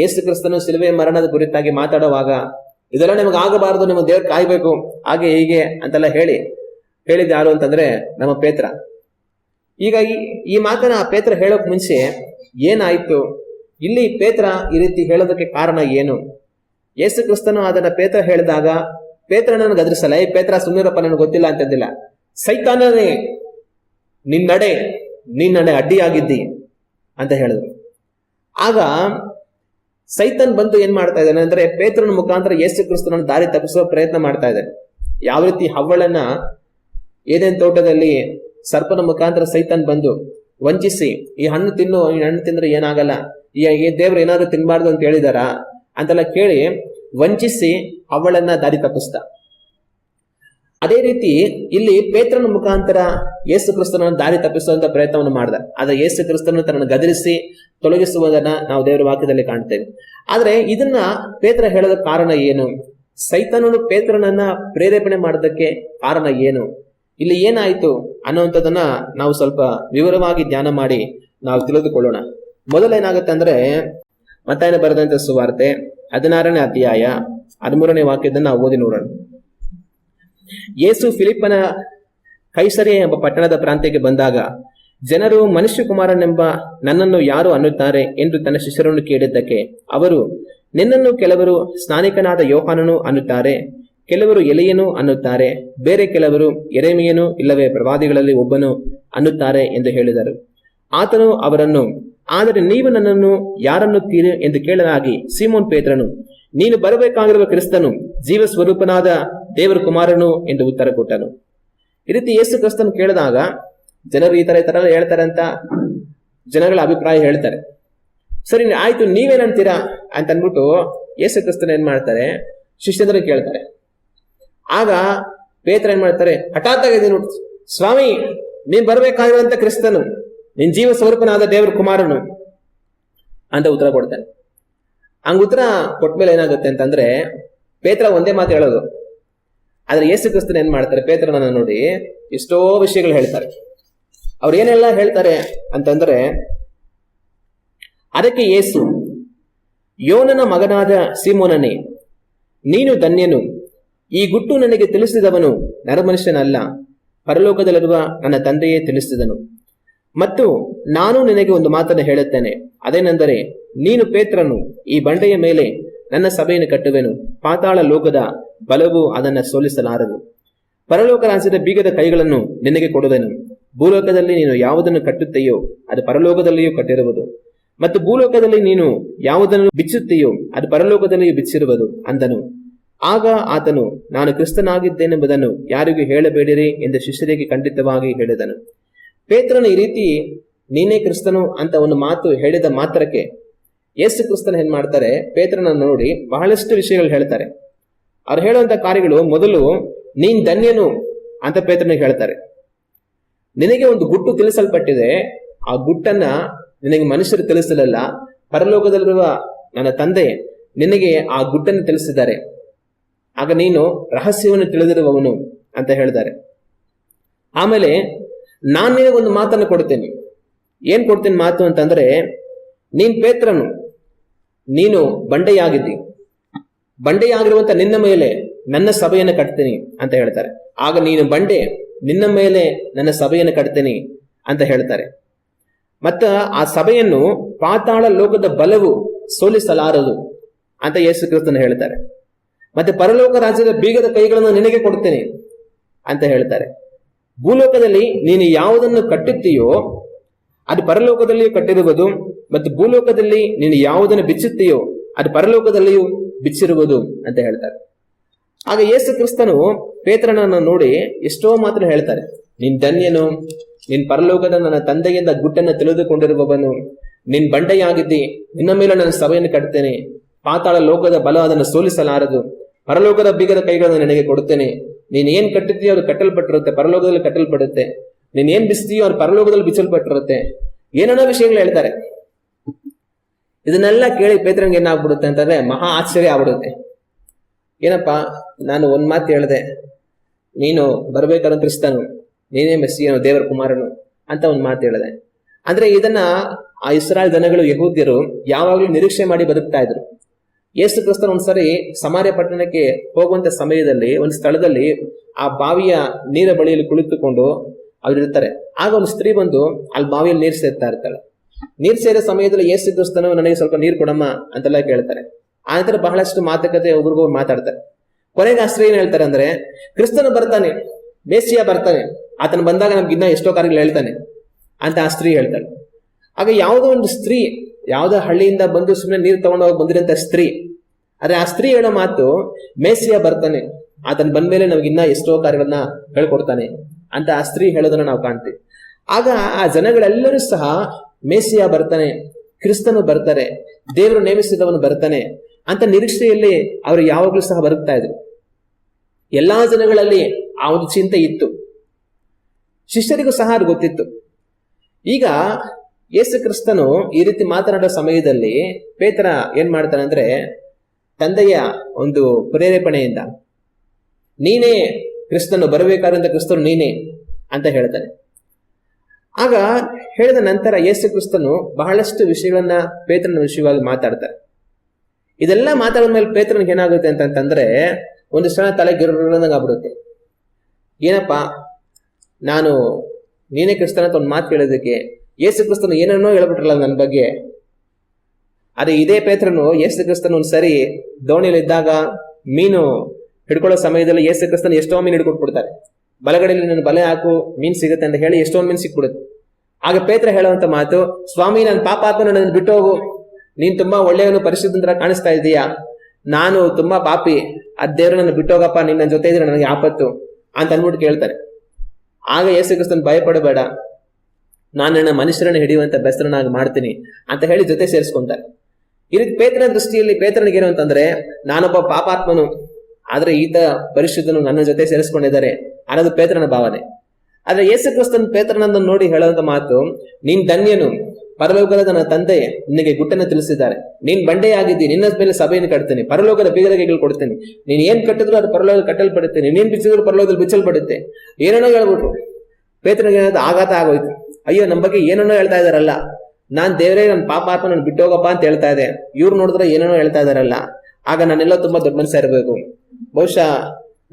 ಯೇಸು ಕ್ರಿಸ್ತನು ಸಿಲುವೆ ಮರಣದ ಕುರಿತಾಗಿ ಮಾತಾಡುವಾಗ, ಇದೆಲ್ಲ ನಿಮಗೆ ಆಗಬಾರದು, ನಿಮ್ಮ ದೇವ್ರು ಕಾಯ್ಬೇಕು. ಹಾಗೆ ಹೀಗೆ ಅಂತೆಲ್ಲ ಹೇಳಿ ಹೇಳಿದ ಯಾರು ಅಂತಂದ್ರೆ ನಮ್ಮ ಪೇತ್ರ. ಈಗ ಈ ಮಾತನ್ನ ಆ ಪೇತ್ರ ಹೇಳೋಕ್ ಮುಂಚೆ ಏನಾಯ್ತು? ಇಲ್ಲಿ ಪೇತ್ರ ಈ ರೀತಿ ಹೇಳೋದಕ್ಕೆ ಕಾರಣ ಏನು? ಯೇಸು ಕ್ರಿಸ್ತನು ಅದನ್ನ ಪೇತ್ರ ಹೇಳಿದಾಗ ಪೇತ್ರ ನನಗೆ ಗದರಿಸಲ್ಲ. ಏ ಪೇತ್ರ ಸುಮ್ಮನಿರಪ್ಪ ನನಗೆ ಗೊತ್ತಿಲ್ಲ ಅಂತಂದಿಲ್ಲ. ಸೈತಾನನೇ, ನಿನ್ನಡೆ ನಿನ್ನಡೆ ಅಡ್ಡಿಯಾಗಿದ್ದಿ ಅಂತ ಹೇಳಿದ್ರು. ಆಗ ಸೈತನ್ ಬಂದು ಏನ್ ಮಾಡ್ತಾ ಇದ್ದಾನೆ ಅಂದ್ರೆ ಪೇತ್ರನ ಮುಖಾಂತರ ಯೇಸು ಕ್ರಿಸ್ತನನ್ನು ದಾರಿ ತಪ್ಪಿಸುವ ಪ್ರಯತ್ನ ಮಾಡ್ತಾ ಇದ್ದಾನೆ. ಯಾವ ರೀತಿ ಹವ್ವಳನ್ನ ಏದೇನ್ ತೋಟದಲ್ಲಿ ಸರ್ಪನ ಮುಖಾಂತರ ಸೈತನ್ ಬಂದು ವಂಚಿಸಿ, ಈ ಹಣ್ಣು ತಿನ್ನು, ಈ ಹಣ್ಣು ತಿಂದ್ರೆ ಏನಾಗಲ್ಲ, ಈ ದೇವ್ರು ಏನಾದ್ರು ತಿನ್ಬಾರ್ದು ಅಂತ ಹೇಳಿದಾರ? ಅಂತೆಲ್ಲ ಕೇಳಿ ವಂಚಿಸಿ ಅವಳನ್ನ ದಾರಿ ತಪ್ಪಿಸ್ದ. ಅದೇ ರೀತಿ ಇಲ್ಲಿ ಪೇತ್ರನ ಮುಖಾಂತರ ಯೇಸು ಕ್ರಿಸ್ತನನ್ನು ದಾರಿ ತಪ್ಪಿಸುವಂತ ಪ್ರಯತ್ನವನ್ನು ಮಾಡಿದ. ಆದ್ರೆ ಯೇಸು ಕ್ರಿಸ್ತನನ್ನು ತನ್ನ ಗದರಿಸಿ ತೊಲಗಿಸುವುದನ್ನ ನಾವು ದೇವರ ವಾಕ್ಯದಲ್ಲಿ ಕಾಣ್ತೇವೆ. ಆದ್ರೆ ಇದನ್ನ ಪೇತ್ರ ಹೇಳದ ಕಾರಣ ಏನು? ಸೈತನನು ಪೇತ್ರನನ್ನ ಪ್ರೇರೇಪಣೆ ಮಾಡೋದಕ್ಕೆ ಕಾರಣ ಏನು? ಇಲ್ಲಿ ಏನಾಯ್ತು ಅನ್ನುವಂಥದ್ದನ್ನ ನಾವು ಸ್ವಲ್ಪ ವಿವರವಾಗಿ ಧ್ಯಾನ ಮಾಡಿ ನಾವು ತಿಳಿದುಕೊಳ್ಳೋಣ. ಮೊದಲೇನಾಗುತ್ತೆ ಅಂದ್ರೆ ಮತ್ತಾಯನ ಬರೆದಂತ ಸುವಾರ್ತೆ ಹದಿನಾರನೇ ಅಧ್ಯಾಯ ಹದಿಮೂರನೇ ವಾಕ್ಯದನ್ನ ಓದಿ ನೋಡೋಣ. ಯೇಸು ಫಿಲಿಪ್ಪನ ಕೈಸರೆ ಎಂಬ ಪಟ್ಟಣದ ಪ್ರಾಂತ್ಯಕ್ಕೆ ಬಂದಾಗ, ಜನರು ಮನುಷ್ಯ ಕುಮಾರನೆಂಬ ನನ್ನನ್ನು ಯಾರು ಅನ್ನುತ್ತಾರೆ ಎಂದು ತನ್ನ ಶಿಷ್ಯರನ್ನು ಕೇಳಿದ್ದಕ್ಕೆ ಅವರು, ನಿನ್ನನ್ನು ಕೆಲವರು ಸ್ನಾನಿಕನಾದ ಯೋಹಾನನು ಅನ್ನುತ್ತಾರೆ, ಕೆಲವರು ಎಲೆಯನು ಅನ್ನುತ್ತಾರೆ, ಬೇರೆ ಕೆಲವರು ಎರೆಮೆಯನು ಇಲ್ಲವೇ ಪ್ರವಾದಿಗಳಲ್ಲಿ ಒಬ್ಬನು ಅನ್ನುತ್ತಾರೆ ಎಂದು ಹೇಳಿದರು. ಆತನು ಅವರನ್ನು, ಆದರೆ ನೀವು ನನ್ನನ್ನು ಯಾರನ್ನುತ್ತೀರಿ ಎಂದು ಕೇಳಲಾಗಿ ಸೀಮೋನ್ ಪೇತ್ರನು, ನೀನು ಬರಬೇಕಾಗಿರುವ ಕ್ರಿಸ್ತನು ಜೀವ ಸ್ವರೂಪನಾದ ದೇವರ ಕುಮಾರನು ಎಂದು ಉತ್ತರ ಕೊಟ್ಟನು. ಈ ರೀತಿ ಯೇಸು ಕ್ರಿಸ್ತನು ಕೇಳಿದಾಗ ಜನರು ಈ ತರ ಈ ತರ ಹೇಳ್ತಾರೆ ಅಂತ ಜನಗಳ ಅಭಿಪ್ರಾಯ ಹೇಳ್ತಾರೆ. ಸರಿ, ಆಯ್ತು, ನೀವೇನಂತೀರಾ ಅಂತ ಅಂದ್ಬಿಟ್ಟು ಯೇಸು ಕ್ರಿಸ್ತನ ಏನ್ ಮಾಡ್ತಾರೆ? ಶಿಷ್ಯಂದ್ರ ಕೇಳ್ತಾರೆ. ಆಗ ಪೇತ್ರ ಏನ್ ಮಾಡ್ತಾರೆ? ಹಠಾತ್ ಆಗಿದೆ ಸ್ವಾಮಿ, ನೀನ್ ಬರ್ಬೇಕಾಗಿರುವಂತ ಕ್ರಿಸ್ತನು, ನಿನ್ ಜೀವ ಸ್ವರೂಪನಾದ ದೇವರ ಕುಮಾರನು ಅಂತ ಉತ್ತರ ಕೊಡ್ತಾನೆ ಹಂಗ ಉತ್ತರ ಕೊಟ್ಮೇಲೆ ಏನಾಗುತ್ತೆ ಅಂತಂದ್ರೆ ಪೇತ್ರ ಒಂದೇ ಮಾತು ಹೇಳೋದು ಆದ್ರೆ ಯೇಸು ಕ್ರಿಸ್ತನ ಏನ್ ಮಾಡ್ತಾರೆ? ಪೇತ್ರನನ್ನ ನೋಡಿ ಎಷ್ಟೋ ವಿಷಯಗಳು ಹೇಳ್ತಾರೆ. ಅವ್ರು ಏನೆಲ್ಲ ಹೇಳ್ತಾರೆ ಅಂತಂದ್ರೆ, ಅದಕ್ಕೆ ಯೇಸು ಯೋನನ ಮಗನಾದ ಸೀಮೋನನೇ, ನೀನು ಧನ್ಯನು, ಈ ಗುಟ್ಟು ನನಗೆ ತಿಳಿಸಿದವನು ನರಮನುಷ್ಯನಲ್ಲ, ಪರಲೋಕದಲ್ಲಿರುವ ನನ್ನ ತಂದೆಯೇ ತಿಳಿಸಿದನು. ಮತ್ತು ನಾನು ನಿನಗೆ ಒಂದು ಮಾತನ್ನು ಹೇಳುತ್ತೇನೆ, ಅದೇನೆಂದರೆ, ನೀನು ಪೇತ್ರನು, ಈ ಬಂಡೆಯ ಮೇಲೆ ನನ್ನ ಸಭೆಯನ್ನು ಕಟ್ಟುವೆನು, ಪಾತಾಳ ಲೋಕದ ಬಲವು ಅದನ್ನು ಸೋಲಿಸಲಾರದು. ಪರಲೋಕ ರಾಜ್ಯದ ಬೀಗದ ಕೈಗಳನ್ನು ನಿನಗೆ ಕೊಡುವೆನು. ಭೂಲೋಕದಲ್ಲಿ ನೀನು ಯಾವುದನ್ನು ಕಟ್ಟುತ್ತೆಯೋ ಅದು ಪರಲೋಕದಲ್ಲಿಯೂ ಕಟ್ಟಿರುವುದು. ಮತ್ತು ಭೂಲೋಕದಲ್ಲಿ ನೀನು ಯಾವುದನ್ನು ಬಿಚ್ಚುತ್ತೆಯೋ ಅದು ಪರಲೋಕದಲ್ಲಿಯೂ ಬಿಚ್ಚಿರುವುದು ಅಂದನು. ಆಗ ಆತನು, ನಾನು ಕ್ರಿಸ್ತನಾಗಿದ್ದೇನೆಂಬುದನ್ನು ಯಾರಿಗೂ ಹೇಳಬೇಡಿರಿ ಎಂದು ಶಿಷ್ಯರಿಗೆ ಖಂಡಿತವಾಗಿ ಹೇಳಿದನು. ಪೇತ್ರನು ಈ ರೀತಿ, ನೀನೇ ಕ್ರಿಸ್ತನು ಅಂತ ಒಂದು ಮಾತು ಹೇಳಿದ ಮಾತ್ರಕ್ಕೆ ಯೇಸು ಕ್ರಿಸ್ತನ ಏನ್ ಮಾಡ್ತಾರೆ ಪೇತ್ರನನ್ನು ನೋಡಿ ಬಹಳಷ್ಟು ವಿಷಯಗಳು ಹೇಳ್ತಾರೆ. ಅವ್ರು ಹೇಳುವಂತ ಕಾರ್ಯಗಳು ಮೊದಲು ನೀನ್ ಧನ್ಯನು ಅಂತ ಪೇತ್ರನಿಗೆ ಹೇಳ್ತಾರೆ. ನಿನಗೆ ಒಂದು ಗುಟ್ಟು ತಿಳಿಸಲ್ಪಟ್ಟಿದೆ, ಆ ಗುಟ್ಟನ್ನ ನಿನಗೆ ಮನುಷ್ಯರು ತಿಳಿಸಲಿಲ್ಲ, ಪರಲೋಕದಲ್ಲಿರುವ ನನ್ನ ತಂದೆ ನಿನಗೆ ಆ ಗುಟ್ಟನ್ನು ತಿಳಿಸಿದ್ದಾರೆ. ಆಗ ನೀನು ರಹಸ್ಯವನ್ನು ತಿಳಿದಿರುವವನು ಅಂತ ಹೇಳಿದ್ದಾರೆ ಆಮೇಲೆ ನಾನು ನಿನಗೊಂದು ಮಾತನ್ನು ಕೊಡ್ತೇನೆ. ಏನ್ ಕೊಡ್ತೀನಿ ಮಾತು ಅಂತಂದ್ರೆ, ನೀನ್ ಪೇತ್ರನು, ನೀನು ಬಂಡೆಯಾಗಿದ್ದಿ. ಬಂಡೆಯಾಗಿರುವಂತ ನಿನ್ನ ಮೇಲೆ ನನ್ನ ಸಭೆಯನ್ನು ಕಟ್ತೀನಿ ಅಂತ ಹೇಳ್ತಾರೆ. ಆಗ ನೀನು ಬಂಡೆ, ನಿನ್ನ ಮೇಲೆ ನನ್ನ ಸಭೆಯನ್ನು ಕಟ್ತೀನಿ ಅಂತ ಹೇಳ್ತಾರೆ. ಮತ್ತ ಆ ಸಭೆಯನ್ನು ಪಾತಾಳ ಲೋಕದ ಬಲವು ಸೋಲಿಸಲಾರದು ಅಂತ ಯೇಸು ಕ್ರಿಸ್ತನ ಹೇಳ್ತಾರೆ. ಮತ್ತೆ ಪರಲೋಕ ರಾಜ್ಯದ ಬೀಗದ ಕೈಗಳನ್ನು ನಿನಗೆ ಕೊಡ್ತೇನೆ ಅಂತ ಹೇಳ್ತಾರೆ. ಭೂಲೋಕದಲ್ಲಿ ನೀನು ಯಾವುದನ್ನು ಕಟ್ಟುತ್ತೀಯೋ ಅದು ಪರಲೋಕದಲ್ಲಿಯೂ ಕಟ್ಟಿರುವುದು ಮತ್ತು ಭೂಲೋಕದಲ್ಲಿ ನೀನು ಯಾವುದನ್ನು ಬಿಚ್ಚುತ್ತೀಯೋ ಅದು ಪರಲೋಕದಲ್ಲಿಯೂ ಬಿಚ್ಚಿರುವುದು ಅಂತ ಹೇಳ್ತಾರೆ. ಆಗ ಯೇಸು ಕ್ರಿಸ್ತನು ಪೇತ್ರನನ್ನು ನೋಡಿ ಎಷ್ಟೋ ಮಾತ್ರ ಹೇಳ್ತಾರೆ. ನಿನ್ ಧನ್ಯನು, ನಿನ್ ಪರಲೋಕದ ನನ್ನ ತಂದೆಯಿಂದ ಗುಟ್ಟನ್ನು ತಿಳಿದುಕೊಂಡಿರುವವನು, ನಿನ್ ಬಂಡೆಯಾಗಿದ್ದಿ, ನಿನ್ನ ಮೇಲೆ ನನ್ನ ಸಭೆಯನ್ನು ಕಟ್ತೇನೆ, ಪಾತಾಳ ಲೋಕದ ಬಲ ಅದನ್ನು ಸೋಲಿಸಲಾರದು, ಪರಲೋಕದ ಬೀಗದ ಕೈಗಳನ್ನು ನನಗೆ ಕೊಡುತ್ತೇನೆ. ನೀನ್ ಏನ್ ಕಟ್ಟುತ್ತೀಯೋ ಅದು ಕಟ್ಟಲ್ಪಟ್ಟಿರುತ್ತೆ, ಪರಲೋಕದಲ್ಲಿ ಕಟ್ಟಲ್ಪಡುತ್ತೆ. ನೀನ್ ಏನ್ ಬಿಸ್ತೀಯೋ ಅವ್ರು ಪರಲೋಕದಲ್ಲಿ ಬಿಚ್ಚಲ್ಪಟ್ಟಿರುತ್ತೆ. ಏನೇನೋ ವಿಷಯಗಳು ಹೇಳ್ತಾರೆ. ಇದನ್ನೆಲ್ಲ ಕೇಳಿ ಪೇತ್ರನ್ಗೆ ಏನಾಗ್ಬಿಡುತ್ತೆ ಅಂತಂದ್ರೆ ಮಹಾ ಆಶ್ಚರ್ಯ ಆಗ್ಬಿಡುತ್ತೆ. ಏನಪ್ಪ, ನಾನು ಒಂದ್ ಮಾತು ಹೇಳಿದೆ. ನೀನು ಬರಬೇಕಾದ ಕ್ರಿಸ್ತನು, ನೀನೇ ಮೆಸ್ಸಿಯನು, ದೇವರ ಕುಮಾರನು ಅಂತ ಒಂದ್ ಮಾತು ಹೇಳಿದೆ. ಅಂದ್ರೆ ಇದನ್ನ ಆ ಇಸ್ರಾಯೇಲ್ ಜನಗಳು ಯಹೂದ್ಯರು ಯಾವಾಗಲೂ ನಿರೀಕ್ಷೆ ಮಾಡಿ ಬದುಕ್ತಾ ಇದ್ರು. ಯೇಸು ಕ್ರಿಸ್ತನ್ ಒಂದ್ಸರಿ ಸಮಾರ್ಯ ಪಟ್ಟಣಕ್ಕೆ ಹೋಗುವಂತ ಸಮಯದಲ್ಲಿ, ಒಂದು ಸ್ಥಳದಲ್ಲಿ ಆ ಬಾವಿಯ ನೀರ ಬಳಿಯಲ್ಲಿ ಕುಳಿತುಕೊಂಡು ಅವ್ರು ಇರ್ತಾರೆ. ಆಗ ಒಂದು ಸ್ತ್ರೀ ಬಂದು ಅಲ್ಲಿ ಬಾವಿಯಲ್ಲಿ ನೀರು ಸೇರ್ತಾ ಇರ್ತಾಳೆ. ನೀರು ಸೇರೋ ಸಮಯದಲ್ಲಿ ಯೇಸು ಕ್ರಿಸ್ತನು ನನಗೆ ಸ್ವಲ್ಪ ನೀರು ಕೊಡಮ್ಮ ಅಂತೆಲ್ಲ ಕೇಳ್ತಾರೆ. ಆ ನಂತರ ಬಹಳಷ್ಟು ಮಾತುಕತೆ ಒಬ್ರಿಗೊಬ್ರು ಮಾತಾಡ್ತಾರೆ. ಕೊನೆಗೆ ಸ್ತ್ರೀ ಏನ್ ಹೇಳ್ತಾರೆ ಅಂದ್ರೆ, ಕ್ರಿಸ್ತನು ಬರ್ತಾನೆ ಬೇಸಿಯ ಬರ್ತಾನೆ, ಆತನ ಬಂದಾಗ ನಮ್ಗೆ ಇನ್ನ ಎಷ್ಟೋ ಕಾರ್ಯಗಳು ಹೇಳ್ತಾನೆ ಅಂತ ಆ ಸ್ತ್ರೀ ಹೇಳ್ತಾಳೆ. ಆಗ ಯಾವುದೋ ಒಂದು ಸ್ತ್ರೀ, ಯಾವುದೋ ಹಳ್ಳಿಯಿಂದ ಬಂದು ಸುಮ್ಮನೆ ನೀರು ತಗೊಂಡು ಹೋಗಿ ಬಂದಿರಂತ ಸ್ತ್ರೀ, ಆದ್ರೆ ಆ ಸ್ತ್ರೀ ಹೇಳೋ ಮಾತು, ಮೇಸಿಯ ಬರ್ತಾನೆ, ಆತನ ಬಂದ್ಮೇಲೆ ನಮ್ಗೆ ಇನ್ನ ಎಷ್ಟೋ ಕಾರ್ಯಗಳನ್ನ ಹೇಳ್ಕೊಡ್ತಾನೆ ಅಂತ ಆ ಸ್ತ್ರೀ ಹೇಳೋದನ್ನ ನಾವು ಕಾಣ್ತೀವಿ. ಆಗ ಆ ಜನಗಳೆಲ್ಲರೂ ಸಹ ಮೇಸಿಯ ಬರ್ತಾನೆ, ಕ್ರಿಸ್ತನು ಬರ್ತಾರೆ, ದೇವರು ನೇಮಿಸಿದವನು ಬರ್ತಾನೆ ಅಂತ ನಿರೀಕ್ಷೆಯಲ್ಲಿ ಅವರು ಯಾವಾಗಲೂ ಸಹ ಬರುತ್ತಾ ಇದ್ರು. ಎಲ್ಲಾ ಜನಗಳಲ್ಲಿ ಆ ಒಂದು ಚಿಂತೆ ಇತ್ತು. ಶಿಷ್ಯರಿಗೂ ಸಹ ಅದು ಗೊತ್ತಿತ್ತು. ಈಗ ಯೇಸು ಕ್ರಿಸ್ತನು ಈ ರೀತಿ ಮಾತನಾಡೋ ಸಮಯದಲ್ಲಿ ಪೇತ್ರ ಏನ್ ಮಾಡ್ತಾನೆ ಅಂದ್ರೆ ತಂದೆಯ ಒಂದು ಪ್ರೇರೇಪಣೆಯಿಂದ, ನೀನೇ ಕ್ರಿಸ್ತನು ಬರಬೇಕಾದಂತ ಕ್ರಿಸ್ತನು ನೀನೇ ಅಂತ ಹೇಳ್ತಾನೆ. ಆಗ ಹೇಳಿದ ನಂತರ ಯೇಸು ಕ್ರಿಸ್ತನು ಬಹಳಷ್ಟು ವಿಷಯಗಳನ್ನ ಪೇತ್ರನ ವಿಷಯವಾಗಿ ಮಾತಾಡ್ತಾರೆ. ಇದೆಲ್ಲ ಮಾತಾಡಿದ ಮೇಲೆ ಪೇತ್ರನಿಗೆ ಏನಾಗುತ್ತೆ ಅಂತಂದ್ರೆ ಒಂದು ಸಣ್ಣ ತಲೆ ಆಗ್ಬಿಡುತ್ತೆ ಏನಪ್ಪ ನಾನು ನೀನೇ ಕ್ರಿಸ್ತನ ಅಂತ ಒಂದು ಮಾತು ಕೇಳೋದಕ್ಕೆ ಯೇಸು ಕ್ರಿಸ್ತನು ಏನನ್ನೋ ಹೇಳ್ಬಿಟ್ರಲ್ಲ ನನ್ನ ಬಗ್ಗೆ ಅದೇ ಇದೇ ಪೇತ್ರನು ಯೇಸು ಕ್ರಿಸ್ತನ ಒಂದು ಸರಿ ದೋಣಿಯಲ್ಲಿ ಇದ್ದಾಗ ಮೀನು ಹಿಡ್ಕೊಳ್ಳೋ ಸಮಯದಲ್ಲಿ ಯೇಸು ಕ್ರಿಸ್ತನ ಎಷ್ಟೋ ಮೀನು ಹಿಡ್ಕೊಟ್ಬಿಡ್ತಾರೆ ಬಲಗಡೆಯಲ್ಲಿ ನನ್ನ ಬಲೆ ಹಾಕು ಮೀನ್ ಸಿಗುತ್ತೆ ಅಂತ ಹೇಳಿ ಎಷ್ಟೊಂದು ಮೀನು ಸಿಕ್ಬಿಡುತ್ತೆ ಆಗ ಪೇತ್ರ ಹೇಳುವಂತ ಮಾತು, ಸ್ವಾಮಿ, ನನ್ನ ಪಾಪಾತ್ಮ ನನ್ನ ಬಿಟ್ಟು ಹೋಗು ನೀನ್ ತುಂಬಾ ಒಳ್ಳೆಯವನು ಪರಿಶುದ್ಧಂತರ ಕಾಣಿಸ್ತಾ ಇದೀಯಾ ನಾನು ತುಂಬಾ ಪಾಪಿ. ಆ ದೇವ್ರು ನನ್ನ ಬಿಟ್ಟೋಗಪ್ಪ. ನಿನ್ನ ಜೊತೆ ಇದ್ರೆ ನನಗೆ ಆಪತ್ತು. ಅಂತ ಅನ್ಬಿಟ್ಟು ಕೇಳ್ತಾರೆ. ಆಗ ಯೇಸು ಕ್ರಿಸ್ತನ್ ಭಯಪಡಬೇಡ. ನಾನು ನನ್ನ ಮನುಷ್ಯರನ್ನು ಹಿಡಿಯುವಂತ ಬೆಸರನಾಗಿ ಮಾಡ್ತೀನಿ ಅಂತ ಹೇಳಿ ಜೊತೆ ಸೇರಿಸ್ಕೊಂತಾರೆ. ಇದಕ್ಕೆ ಪೇತ್ರನ ದೃಷ್ಟಿಯಲ್ಲಿ ಪೇತ್ರನಿಗೇನು ಅಂತಂದ್ರೆ, ನಾನೊಬ್ಬ ಪಾಪಾತ್ಮನು, ಆದ್ರೆ ಈತ ಪರಿಶುದ್ಧನು ನನ್ನ ಜೊತೆ ಸೇರಿಸ್ಕೊಂಡಿದ್ದಾರೆ ಅನ್ನೋದು ಪೇತ್ರನ ಭಾವನೆ. ಆದ್ರೆ ಯೇಸು ಕ್ರಿಸ್ತನ್ ಪೇತ್ರನನ್ನು ನೋಡಿ ಹೇಳುವಂತ ಮಾತು, ನೀನ್ ಧನ್ಯನು ಪರಲೋಕದ ನನ್ನ ತಂದೆ ನಿನಗೆ ಗುಟ್ಟನ್ನು ತಿಳಿಸಿದ್ದಾರೆ. ನೀನ್ ಬಂಡೆಯಾಗಿದ್ದಿ ನಿನ್ನ ಮೇಲೆ ಸಭೆಯನ್ನು ಕಟ್ತೇನೆ, ಪರಲೋಕದ ಬೀಗರಗೆಗಳು ಕೊಡ್ತೇನೆ. ನೀನ್ ಏನ್ ಕಟ್ಟಿದ್ರು ಅದು ಪರಲೋಕ ಕಟ್ಟಲ್ಪಡುತ್ತೆ ನೀನ್ ಬಿಚ್ಚಿದ್ರು ಪರಲೋಕದಲ್ಲಿ ಬಿಚ್ಚಲ್ಪಡುತ್ತೆ. ಏನೇನೋ ಹೇಳ್ಬಿಟ್ರು. ಪೇತ್ರನಿಗೆ ಏನಾದ್ರು ಆಘಾತ ಆಗೋಯ್ತು. ಅಯ್ಯೋ ನಮ್ಮ ಬಗ್ಗೆ ಏನೇನೋ ಹೇಳ್ತಾ ಇದಾರಲ್ಲ ನಾನ್ ದೇವರೇ ನನ್ನ ಪಾಪಾತ್ಮ, ನನ್ ಬಿಟ್ಟೋಗಪ್ಪ ಅಂತ ಹೇಳ್ತಾ ಇದೆ ಇವ್ರು ನೋಡಿದ್ರೆ ಏನೇನೋ ಹೇಳ್ತಾ ಇದಾರಲ್ಲ ಆಗ ನಾನೆಲ್ಲ ತುಂಬಾ ದೊಡ್ಡ ಮನುಷ್ಯ ಇರಬೇಕು. ಬಹುಶಃ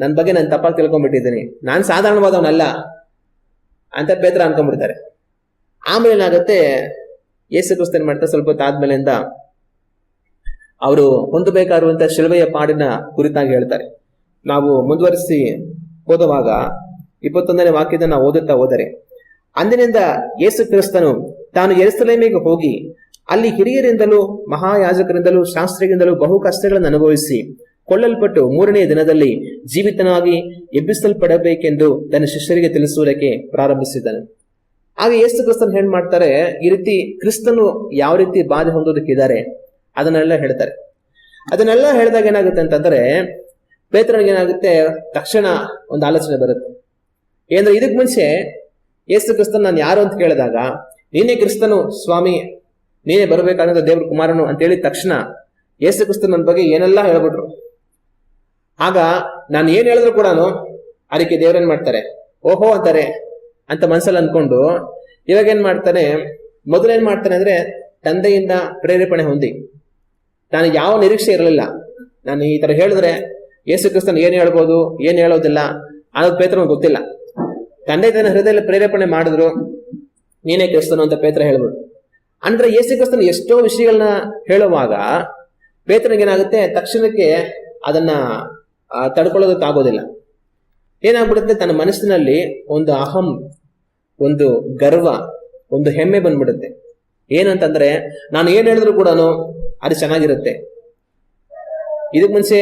ನನ್ನ ಬಗ್ಗೆ ನಾನು ತಪ್ಪಾಗಿ ತಿಳ್ಕೊಂಡ್ಬಿಟ್ಟಿದ್ದೀನಿ. ನಾನು ಸಾಧಾರಣವಾದವನಲ್ಲ. ಅಂತ ಬೇತರ ಅನ್ಕೊಂಡ್ಬಿಡ್ತಾರೆ. ಆಮೇಲೆ ಏನಾಗುತ್ತೆ? ಯೇಸು ಕ್ರಿಸ್ತನ್ ಮಾಡ್ತಾ ಸ್ವಲ್ಪ ಹೊತ್ತು ಆದ್ಮೇಲಿಂದ ಅವರು ಹೊಂದಬೇಕಾಗಿರುವಂತ ಶಿಲ್ವೆಯ ಪಾಡಿನ ಕುರಿತಾಗಿ ಹೇಳ್ತಾರೆ. ನಾವು ಮುಂದುವರಿಸಿ ಓದುವಾಗ ಇಪ್ಪತ್ತೊಂದನೇ ವಾಕ್ಯದ ನಾವು ಓದುತ್ತಾ ಹೋದರೆ, ಅಂದಿನಿಂದ ಯೇಸು ಕ್ರಿಸ್ತನು ತಾನು ಎರಿಸಲೇಮಿಗೆ ಹೋಗಿ ಅಲ್ಲಿ ಹಿರಿಯರಿಂದಲೂ ಮಹಾಯಾಜಕರಿಂದಲೂ ಶಾಸ್ತ್ರಿಗಳಿಂದಲೂ ಬಹು ಕಷ್ಟಗಳನ್ನು ಅನುಭವಿಸಿ ಕೊಳ್ಳಲ್ಪಟ್ಟು ಮೂರನೇ ದಿನದಲ್ಲಿ ಜೀವಿತನಾಗಿ ಎಬ್ಬಿಸಲ್ಪಡಬೇಕೆಂದು ತನ್ನ ಶಿಷ್ಯರಿಗೆ ತಿಳಿಸುವುದಕ್ಕೆ ಪ್ರಾರಂಭಿಸಿದನು ಆಗ ಯೇಸು ಕ್ರಿಸ್ತನ್ ಏನ್ ಮಾಡ್ತಾರೆ? ಈ ರೀತಿ ಕ್ರಿಸ್ತನು ಯಾವ ರೀತಿ ಬಾಧೆ ಹೊಂದೋದಕ್ಕಿದ್ದಾರೆ ಅದನ್ನೆಲ್ಲ ಹೇಳ್ತಾರೆ. ಅದನ್ನೆಲ್ಲ ಹೇಳಿದಾಗ ಏನಾಗುತ್ತೆ ಅಂತಂದ್ರೆ, ಪೇತ್ರನಿಗೆ ಏನಾಗುತ್ತೆ? ತಕ್ಷಣ ಒಂದು ಆಲೋಚನೆ ಬರುತ್ತೆ. ಏನಂದ್ರೆ ಇದಕ್ ಮುಂಚೆ ಯೇಸು ಕ್ರಿಸ್ತನ್ ನಾನು ಯಾರು ಅಂತ ಕೇಳಿದಾಗ, ನೀನೇ ಕ್ರಿಸ್ತನು, ಸ್ವಾಮಿ, ನೀನೇ ಬರಬೇಕಾದ ದೇವ್ರ ಕುಮಾರನು ಅಂತ ಹೇಳಿದ ತಕ್ಷಣ ಯೇಸು ಕ್ರಿಸ್ತನ್ ಬಗ್ಗೆ ಏನೆಲ್ಲ ಹೇಳ್ಬಿಟ್ರು. ಆಗ ನಾನು ಏನ್ ಹೇಳಿದ್ರು ಕೂಡ ಅದಕ್ಕೆ ದೇವ್ರೇನ್ ಮಾಡ್ತಾರೆ? ಓಹೋ ಅಂತಾರೆ ಅಂತ ಮನ್ಸಲ್ಲಿ ಅನ್ಕೊಂಡು, ಇವಾಗ ಏನ್ ಮಾಡ್ತಾನೆ ಮೊದಲೇನ್ ಮಾಡ್ತಾನೆ ಅಂದ್ರೆ, ತಂದೆಯಿಂದ ಪ್ರೇರೇಪಣೆ ಹೊಂದಿ. ನಾನು ಯಾವ ನಿರೀಕ್ಷೆ ಇರಲಿಲ್ಲ. ನಾನು ಈ ತರ ಹೇಳಿದ್ರೆ, ಯೇಸು ಕ್ರಿಸ್ತನ್ ಏನ್ ಹೇಳ್ಬೋದು, ಏನ್ ಹೇಳೋದಿಲ್ಲ, ಅನ್ನೋದು ಪೇತ್ರನ ಗೊತ್ತಿಲ್ಲ. ತಂದೆ ತನ್ನ ಹೃದಯದಲ್ಲಿ ಪ್ರೇರೇಪಣೆ ಮಾಡಿದ್ರು, ನೀನೇ ಕ್ರಿಸ್ತನು ಅಂತ ಪೇತ್ರ ಹೇಳ್ಬೋದು. ಅಂದ್ರೆ ಯೇಸು ಕ್ರಿಸ್ತನ್ ಎಷ್ಟೋ ವಿಷಯಗಳನ್ನ ಹೇಳುವಾಗ, ಪೇತ್ರನಿಗೇನಾಗುತ್ತೆ, ತಕ್ಷಣಕ್ಕೆ ಅದನ್ನ ತಡ್ಕೊಳ್ಳೋದಕ್ಕಾಗೋದಿಲ್ಲ. ಏನಾಗ್ಬಿಡುತ್ತೆ? ತನ್ನ ಮನಸ್ಸಿನಲ್ಲಿ ಒಂದು ಅಹಂ, ಒಂದು ಗರ್ವ, ಒಂದು ಹೆಮ್ಮೆ ಬಂದ್ಬಿಡುತ್ತೆ. ಏನಂತಂದ್ರೆ, ನಾನು ಏನ್ ಹೇಳಿದ್ರು ಕೂಡ ಅದು ಚೆನ್ನಾಗಿರುತ್ತೆ. ಇದಕ್ ಮುಂಚೆ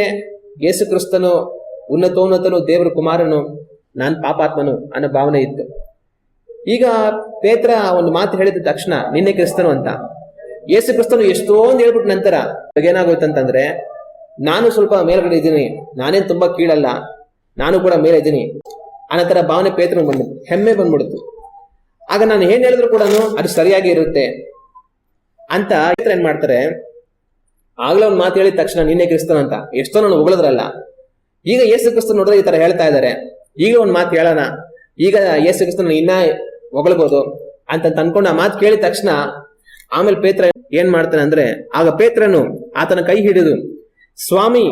ಯೇಸು ಕ್ರಿಸ್ತನು ಉನ್ನತೋನ್ನತನು, ದೇವರ ಕುಮಾರನು, ನಾನು ಪಾಪಾತ್ಮನು ಅನ್ನೋ ಭಾವನೆ ಇತ್ತು. ಈಗ ಪೇತ್ರ ಒಂದು ಮಾತು ಹೇಳಿದ ತಕ್ಷಣ, ನಿನ್ನೆ ಕ್ರಿಸ್ತನು ಅಂತ. ಯೇಸು ಕ್ರಿಸ್ತನು ಎಷ್ಟೊಂದು ಹೇಳ್ಬಿಟ್ಟ ನಂತರ ಏನಾಗೋಯ್ತು ಅಂತಂದ್ರೆ ನಾನು ಸ್ವಲ್ಪ ಮೇಲ್ಗಡೆ ಇದ್ದೀನಿ. ನಾನೇನ್ ತುಂಬಾ ಕೀಳಲ್ಲ. ನಾನು ಕೂಡ ಮೇಲೆ ಇದ್ದೀನಿ. ಅನ್ನೋ ಭಾವನೆ ಪೇತ್ರ ಬಂದ್ಬಿಡ್ತು ಹೆಮ್ಮೆ ಬಂದ್ಬಿಡ್ತು ಆಗ ನಾನು ಏನ್ ಹೇಳಿದ್ರು ಕೂಡ ಅದು ಸರಿಯಾಗಿ ಇರುತ್ತೆ ಅಂತ ಪೇತ್ರ ಏನ್ ಮಾಡ್ತಾರೆ? ಆಗ್ಲೇ ಒಂದು ಮಾತು ಹೇಳಿದ ತಕ್ಷಣ ನಿನ್ನೆ ಕ್ರಿಸ್ತನ್ ಅಂತ. ಎಷ್ಟೋ ನಾನು ಹೊಗಳದ್ರಲ್ಲ ಈಗ ಯೇಸು ಕ್ರಿಸ್ತನ್ ನೋಡಿದ್ರೆ ಈ ತರ ಹೇಳ್ತಾ ಇದ್ದಾರೆ. ಈಗ ಒಂದು ಮಾತು ಹೇಳೋಣ. ಈಗ ಯೇಸು ಕ್ರಿಸ್ತನ ಇನ್ನ ಹೊಗಳ್ಬೋದು ಅಂತ ಅನ್ಕೊಂಡು ಆ ಮಾತು ಕೇಳಿದ ತಕ್ಷಣ ಆಮೇಲೆ ಪೇತ್ರ ಏನ್ ಮಾಡ್ತಾನೆ ಅಂದ್ರೆ, ಆಗ ಪೇತ್ರನು ಆತನ ಕೈ ಹಿಡಿದು ಸ್ವಾಮಿ,